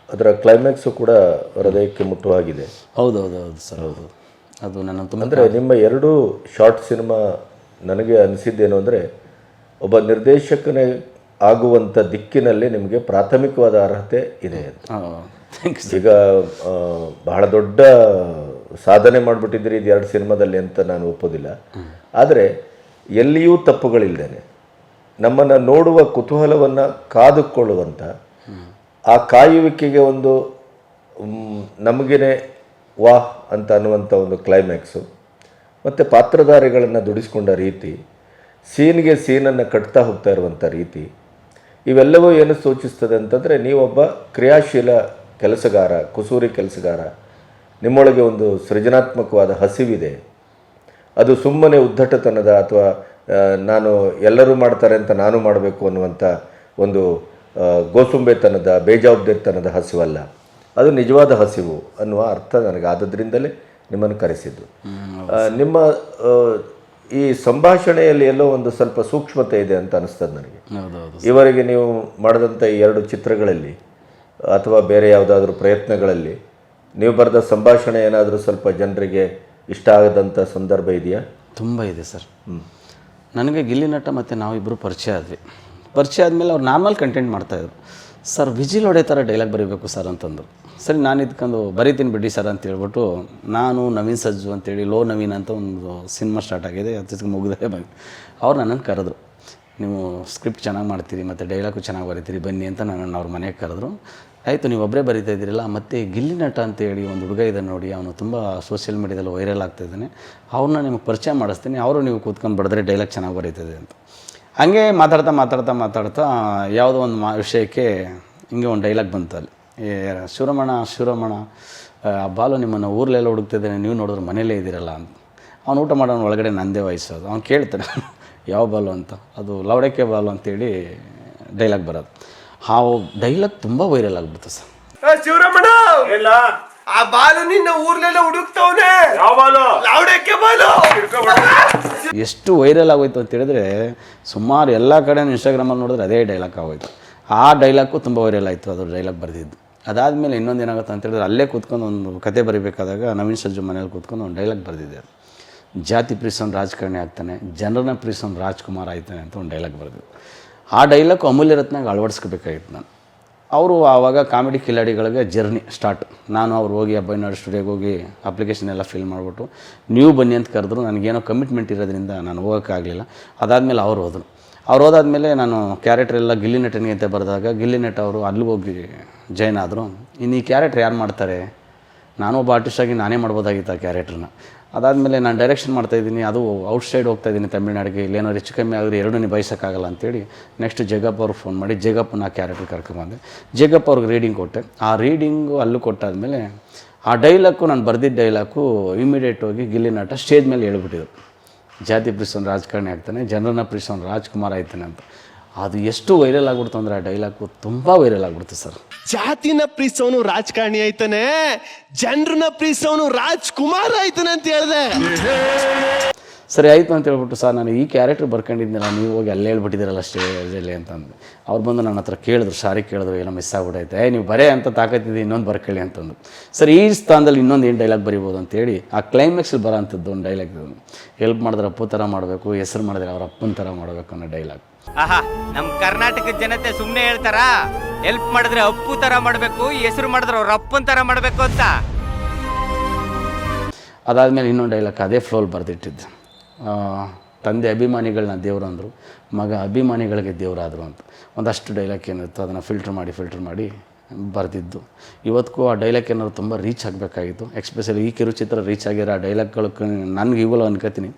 ಅದರ ಕ್ಲೈಮ್ಯಾಕ್ಸು ಕೂಡ ಹೃದಯಕ್ಕೆ ಮುಟ್ಟುವಾಗಿದೆ. ಹೌದು ಹೌದು ಹೌದು. ಸರ್ ಹೌದು. ಅದು ನನ್ನ ತುಂಬ ಅಂದರೆ ನಿಮ್ಮ ಎರಡೂ ಶಾರ್ಟ್ ಸಿನಿಮಾ ನನಗೆ ಅನಿಸಿದ್ದೇನು ಅಂದರೆ ಒಬ್ಬ ನಿರ್ದೇಶಕನೇ ಆಗುವಂಥ ದಿಕ್ಕಿನಲ್ಲಿ ನಿಮಗೆ ಪ್ರಾಥಮಿಕವಾದ ಅರ್ಹತೆ ಇದೆ ಅಂತ. ಈಗ ಬಹಳ ದೊಡ್ಡ ಸಾಧನೆ ಮಾಡಿಬಿಟ್ಟಿದ್ದೀರಿ ಇದು ಎರಡು ಸಿನಿಮಾದಲ್ಲಿ ಅಂತ ನಾನು ಒಪ್ಪೋದಿಲ್ಲ. ಆದರೆ ಎಲ್ಲಿಯೂ ತಪ್ಪುಗಳಿಲ್ಲದೇನೆ ನಮ್ಮನ್ನು ನೋಡುವ ಕುತೂಹಲವನ್ನು ಕಾದುಕೊಳ್ಳುವಂಥ ಆ ಕಾಯುವಿಕೆಗೆ ಒಂದು ನಮಗೇ ನಮಗೇನೆ ವಾಹ್ ಅಂತ ಅನ್ನುವಂಥ ಒಂದು ಕ್ಲೈಮ್ಯಾಕ್ಸು ಮತ್ತು ಪಾತ್ರಧಾರಿಗಳನ್ನು ದುಡಿಸ್ಕೊಂಡ ರೀತಿ, ಸೀನ್ಗೆ ಸೀನನ್ನು ಕಟ್ತಾ ಹೋಗ್ತಾ ಇರುವಂಥ ರೀತಿ, ಇವೆಲ್ಲವೂ ಏನು ಸೂಚಿಸ್ತದೆ ಅಂತಂದರೆ ನೀವೊಬ್ಬ ಕ್ರಿಯಾಶೀಲ ಕೆಲಸಗಾರ, ಕುಸೂರಿ ಕೆಲಸಗಾರ, ನಿಮ್ಮೊಳಗೆ ಒಂದು ಸೃಜನಾತ್ಮಕವಾದ ಹಸಿವಿದೆ. ಅದು ಸುಮ್ಮನೆ ಉದ್ದಟತನದ ಅಥವಾ ನಾನು ಎಲ್ಲರೂ ಮಾಡ್ತಾರೆ ಅಂತ ನಾನು ಮಾಡಬೇಕು ಅನ್ನುವಂಥ ಒಂದು ಗೋಸುಂಬೆತನದ ಬೇಜವಾಬ್ದಾರಿತನದ ಹಸಿವಲ್ಲ. ಅದು ನಿಜವಾದ ಹಸಿವು ಅನ್ನುವ ಅರ್ಥ ನನಗೆ ಆದದ್ರಿಂದಲೇ ನಿಮ್ಮನ್ನು ಕರೆಸಿದ್ದು. ನಿಮ್ಮ ಈ ಸಂಭಾಷಣೆಯಲ್ಲಿ ಎಲ್ಲೋ ಒಂದು ಸ್ವಲ್ಪ ಸೂಕ್ಷ್ಮತೆ ಇದೆ ಅಂತ ಅನಿಸ್ತದೆ ನನಗೆ. ಇವರಿಗೆ ನೀವು ಮಾಡಿದಂಥ ಈ ಎರಡು ಚಿತ್ರಗಳಲ್ಲಿ ಅಥವಾ ಬೇರೆ ಯಾವುದಾದ್ರೂ ಪ್ರಯತ್ನಗಳಲ್ಲಿ ನೀವು ಬರೆದ ಸಂಭಾಷಣೆ ಏನಾದರೂ ಸ್ವಲ್ಪ ಜನರಿಗೆ ಇಷ್ಟ ಆಗದಂಥ ಸಂದರ್ಭ ಇದೆಯಾ? ತುಂಬ ಇದೆ ಸರ್. ನನಗೆ ಗಿಲ್ಲಿನಟ ಮತ್ತು ನಾವಿಬ್ಬರು ಪರಿಚಯ ಆದ್ವಿ. ಪರಿಚಯ ಆದಮೇಲೆ ಅವ್ರು ನಾರ್ಮಲ್ ಕಂಟೆಂಟ್ ಮಾಡ್ತಾಯಿದ್ರು ಸರ್, ವಿಜಿಲ್ ಹೊಡೆ ಥರ ಡೈಲಾಗ್ ಬರೀಬೇಕು ಸರ್ ಅಂತಂದರು. ಸರಿ, ನಾನು ಇದ್ಕೊಂಡು ಬರೀತೀನಿ ಬಿಡಿ ಸರ್ ಅಂತ ಹೇಳ್ಬಿಟ್ಟು ನಾನು, ನವೀನ್ ಸಜ್ಜು ಅಂತೇಳಿ, ಲೋ ನವೀನ್ ಅಂತ ಒಂದು ಸಿನಿಮಾ ಸ್ಟಾರ್ಟ್ ಆಗಿದೆ. ಅದಕ್ಕೆ ಮುಗಿದೇ ಬಂದು ಅವ್ರು ನನ್ನನ್ನು ಕರೆದ್ರು. ನೀವು ಸ್ಕ್ರಿಪ್ಟ್ ಚೆನ್ನಾಗಿ ಮಾಡ್ತೀರಿ, ಮತ್ತು ಡೈಲಾಗು ಚೆನ್ನಾಗಿ ಬರೀತೀರಿ, ಬನ್ನಿ ಅಂತ ನನ್ನನ್ನು ಅವ್ರ ಮನೆಗೆ ಕರೆದ್ರು. ಆಯಿತು, ನೀವು ಒಬ್ಬರೇ ಬರೀತಾ ಇದ್ದೀರಲ್ಲ, ಮತ್ತು ಗಿಲ್ಲಿ ನಟ ಅಂತೇಳಿ ಒಂದು ಹುಡುಗ ಇದೆ ನೋಡಿ, ಅವನು ತುಂಬ ಸೋಷಿಯಲ್ ಮೀಡ್ಯಾದಲ್ಲಿ ವೈರಲ್ ಆಗ್ತಾ ಇದ್ದಾನೆ. ಅವ್ರನ್ನ ನಿಮಗೆ ಪರಿಚಯ ಮಾಡಿಸ್ತೀನಿ, ಅವರು ನೀವು ಕೂತ್ಕೊಂಡು ಬಡಿದ್ರೆ ಡೈಲಾಗ್ ಚೆನ್ನಾಗಿ ಬರೀತದೆ ಅಂತ. ಹಂಗೆ ಮಾತಾಡ್ತಾ ಮಾತಾಡ್ತಾ ಮಾತಾಡ್ತಾ ಯಾವುದೋ ಒಂದು ಮಾ ವಿಷಯಕ್ಕೆ ಹಿಂಗೆ ಒಂದು ಡೈಲಾಗ್ ಬಂತು ಅಲ್ಲಿ. ಏ ಶಿವರಮಣ ಶಿವರಮಣ ಆ, ಬಾಲು ನಿಮ್ಮನ್ನು ಊರಲ್ಲೆಲ್ಲ ಹುಡುಕ್ತಿದ್ದೇನೆ ನೀವು ನೋಡಿದ್ರೆ ಮನೇಲೇ ಇದ್ದೀರಲ್ಲ ಅಂತ. ಅವ್ನು ಊಟ ಮಾಡೋನು ಒಳಗಡೆ ನಂದೇ ವಹಿಸೋದು ಅವ್ನು ಕೇಳ್ತಾನೆ ಯಾವ ಬಾಲು ಅಂತ. ಅದು ಲವಡಕ್ಕೆ ಬಾಲು ಅಂತೇಳಿ ಡೈಲಾಗ್ ಬರೋದು. ಆ ಡೈಲಾಗ್ ತುಂಬ ವೈರಲ್ ಆಗ್ಬಿಡ್ತು ಸರ್. ಶಿವರಮಣ! ಇಲ್ಲ. ಆ ಬಾಲು ನಿನ್ನ ಊರ್ಲೆಲ್ಲ ಹುಡುಕ್ತವನೆ. ಯಾವ ಬಾಲು? ಲಾವಡಕ್ಕೆ ಬಾಲು. ಎಷ್ಟು ವೈರಲ್ ಆಗೋಯ್ತು ಅಂತ ಹೇಳಿದ್ರೆ ಸುಮಾರು ಎಲ್ಲ ಕಡೆ ಇನ್ಸ್ಟಾಗ್ರಾಮಲ್ಲಿ ನೋಡಿದ್ರೆ ಅದೇ ಡೈಲಾಗ್ ಆಗೋಯ್ತು. ಆ ಡೈಲಾಗು ತುಂಬ ವೈರಲ್ ಆಯಿತು ಅದು ಡೈಲಾಗ್ ಬರೆದಿದ್ದು. ಅದಾದಮೇಲೆ ಇನ್ನೊಂದು ಏನಾಗುತ್ತೆ ಅಂತ ಹೇಳಿದ್ರೆ ಅಲ್ಲೇ ಕೂತ್ಕೊಂಡು ಒಂದು ಕತೆ ಬರೀಬೇಕಾದಾಗ ನವೀನ್ ಸಜ್ಜು ಮನೇಲಿ ಕೂತ್ಕೊಂಡು ಒಂದು ಡೈಲಾಗ್ ಬರೆದಿದ್ದೆ ಜಾತಿ ಪ್ರೀಸನ್ ರಾಜಕಾರಣಿ ಆಗ್ತಾನೆ ಜನರನ್ನ ಪ್ರೀಸನ್ ರಾಜ್ಕುಮಾರ್ ಆಯ್ತಾನೆ ಅಂತ ಒಂದು ಡೈಲಾಗ್ ಬರೆದಿದ್ದು ಆ ಡೈಲಾಗ್ ಅಮೂಲ್ಯ ರತ್ನಾಗ ಅಳವಡಿಸ್ಕೋಬೇಕಾಗಿತ್ತು ನಾನು. ಅವರು ಆವಾಗ ಕಾಮಿಡಿ ಕಿಲಾಡಿಗಳಿಗೆ ಜರ್ನಿ ಸ್ಟಾರ್ಟ್. ನಾನು ಅವ್ರು ಹೋಗಿ ಅಬ್ಬಯ್ಯನಾಡು ಸ್ಟುಡಿಯೋಗೆ ಹೋಗಿ ಅಪ್ಲಿಕೇಶನ್ ಎಲ್ಲ ಫಿಲ್ ಮಾಡಿಬಿಟ್ಟು, ನೀವು ಬನ್ನಿ ಅಂತ ಕರೆದ್ರು, ನನಗೇನೋ ಕಮಿಟ್ಮೆಂಟ್ ಇರೋದ್ರಿಂದ ನಾನು ಹೋಗೋಕ್ಕಾಗಲಿಲ್ಲ. ಅದಾದಮೇಲೆ ಅವ್ರು ಹೋದರು. ಅವ್ರು ಹೋದಾದಮೇಲೆ ನಾನು ಕ್ಯಾರೆಕ್ಟರ್ ಎಲ್ಲ ಗಿಲ್ಲಿ ನಟನಿಗೆ ಅಂತ ಬರೆದಾಗ, ಗಿಲ್ಲಿ ನಟ ಅವರು ಅಲ್ಲಿಗೆ ಹೋಗಿ ಜಾಯ್ನ್ ಆದರು. ಇನ್ನು ಈ ಕ್ಯಾರೆಕ್ಟರ್ ಯಾರು ಮಾಡ್ತಾರೆ? ನಾನು ಒಬ್ಬ ಆರ್ಟಿಸ್ಟಾಗಿ ನಾನೇ ಮಾಡ್ಬೋದಾಗಿತ್ತು ಆ ಕ್ಯಾರೆಕ್ಟ್ರನ್ನ ಅದಾದಮೇಲೆ ನಾನು ಡೈರೆಕ್ಷನ್ ಮಾಡ್ತಾಯಿದ್ದೀನಿ ಅದು ಔಟ್ ಸೈಡ್ ಹೋಗ್ತಾ ಇದ್ದೀನಿ ತಮಿಳ್ನಾಡಿಗೆ. ಇಲ್ಲೇನೋ ಹೆಚ್ಚು ಕಮ್ಮಿ ಆದರೆ ಎರಡೂ ನಿಭಾಯಿಸೋಕ್ಕಾಗಲ್ಲ ಅಂತೇಳಿ ನೆಕ್ಸ್ಟ್ ಜಗಪ್ಪ ಅವ್ರಿಗೆ ಫೋನ್ ಮಾಡಿ ಜಗಪ್ಪನ ನಾ ಕ್ಯಾರೆಕ್ಟರ್ ಕರ್ಕೊಂಬಂದೆ ಜಗಪ್ಪ ಅವ್ರಿಗೆ ರೀಡಿಂಗ್ ಕೊಟ್ಟೆ. ಆ ರೀಡಿಂಗು ಅಲ್ಲೂ ಕೊಟ್ಟಾದಮೇಲೆ ಆ ಡೈಲಾಗು ನಾನು ಬರೆದಿದ್ದ ಡೈಲಾಗು ಇಮಿಡಿಯೇಟ್ ಹೋಗಿ ಗಿಲ್ಲಿ ನಟ ಸ್ಟೇಜ್ ಮೇಲೆ ಹೇಳ್ಬಿಟ್ಟಿದ್ರು. ಜಾತಿ ಪ್ರಿಸೋನ್ ರಾಜಕಾರಣಿ ಆಗ್ತಾನೆ, ಜನರನ್ನ ಪ್ರಿಸೋನ್ ರಾಜ್ಕುಮಾರ್ ಆಯ್ತಾನೆ ಅಂತ. ಅದು ಎಷ್ಟು ವೈರಲ್ ಆಗ್ಬಿಡ್ತು ಅಂದರೆ ಆ ಡೈಲಾಗು ತುಂಬ ವೈರಲ್ ಆಗ್ಬಿಡ್ತು ಸರ್. ಜಾತಿನ ಪ್ರೀಸೋನು ರಾಜಕಾರಣಿ ಆಯ್ತಾನೆ, ಜನರನ್ನ ಪ್ರೀಸೋನು ರಾಜ್ಕುಮಾರ್ ಆಯ್ತಾನೆ ಅಂತ ಹೇಳ್ದೆ. ಸರಿ, ಆಯ್ತು ಅಂತ ಹೇಳ್ಬಿಟ್ಟು ಸರ್, ನಾನು ಈ ಕ್ಯಾರೆಕ್ಟರ್ ಬರ್ಕೊಂಡಿದ್ನಲ್ಲ, ನೀವು ಹೋಗಿ ಅಲ್ಲೇ ಹೇಳ್ಬಿಟ್ಟಿದ್ದೀರಲ್ಲ ಸ್ಟೇಜಲ್ಲಿ ಅಂತಂದು ಅವ್ರು ಬಂದು ನನ್ನ ಹತ್ರ ಕೇಳಿದ್ರು, ಸಾರಿ ಕೇಳಿದ್ರು, ಏನೋ ಮಿಸ್ ಆಗ್ಬಿಟ್ಟೈತೆ ಏ, ನೀವು ಬರೇ ಅಂತ ತಾಕತ್ತಿದ್ದೆ, ಇನ್ನೊಂದು ಬರ್ಕೊಳ್ಳಿ ಅಂತಂದು. ಸರ್, ಈ ಸ್ಥಾನದಲ್ಲಿ ಇನ್ನೊಂದು ಏನು ಡೈಲಾಗ್ ಬರಿಬೋದು ಅಂತೇಳಿ ಆ ಕ್ಲೈಮ್ಯಾಕ್ಸಲ್ಲಿ ಬರೋ ಅಂಥದ್ದು ಒಂದು ಡೈಲಾಗ್ ಹೆಲ್ಪ್ ಮಾಡಿದ್ರೆ ಅಪ್ಪು ಥರ ಮಾಡಬೇಕು, ಹೆಸರು ಮಾಡಿದ್ರೆ ಅವ್ರ ಅಪ್ಪನ ಥರ ಮಾಡಬೇಕು ಅನ್ನೋ ಡೈಲಾಗ್ ಆಹಾ, ನಮ್ ಕರ್ನಾಟಕದ ಜನತೆ ಸುಮ್ನೆ ಹೇಳ್ತಾರ? ಹೆಲ್ಪ್ ಮಾಡಿದ್ರೆ ಅಪ್ಪು ತರ ಮಾಡ್ಬೇಕು, ಹೆಸರು ಮಾಡಿದ್ರೆ ಅವ್ರ ಅಪ್ಪನ ತರ ಮಾಡ್ಬೇಕು ಅಂತ. ಅದಾದ್ಮೇಲೆ ಇನ್ನೊಂದು ಡೈಲಾಗ್ ಅದೇ ಫ್ಲೋಲ್ ಬರೆದಿಟ್ಟಿದ್ದು. ತಂದೆ ಅಭಿಮಾನಿಗಳನ್ನ ದೇವ್ರು ಅಂದರು, ಮಗ ಅಭಿಮಾನಿಗಳಿಗೆ ದೇವರಾದರು ಅಂತ. ಒಂದಷ್ಟು ಡೈಲಾಗ್ ಏನಿತ್ತು ಅದನ್ನು ಫಿಲ್ಟ್ರ್ ಮಾಡಿ ಫಿಲ್ಟ್ರ್ ಮಾಡಿ ಬರೆದಿದ್ದು. ಇವತ್ತಿಗೂ ಆ ಡೈಲಾಗ್ ಏನಾದ್ರು ತುಂಬ ರೀಚ್ ಆಗಬೇಕಾಗಿತ್ತು. ಎಕ್ಸ್ಪೆಷಲಿ ಈ ಕಿರುಚಿತ್ರ ರೀಚ್ ಆಗಿರೋ ಆ ಡೈಲಾಗ್ಗಳು ನನಗೆ ಇವಾಗಲೂ ಅನ್ಕೋತೀನಿ.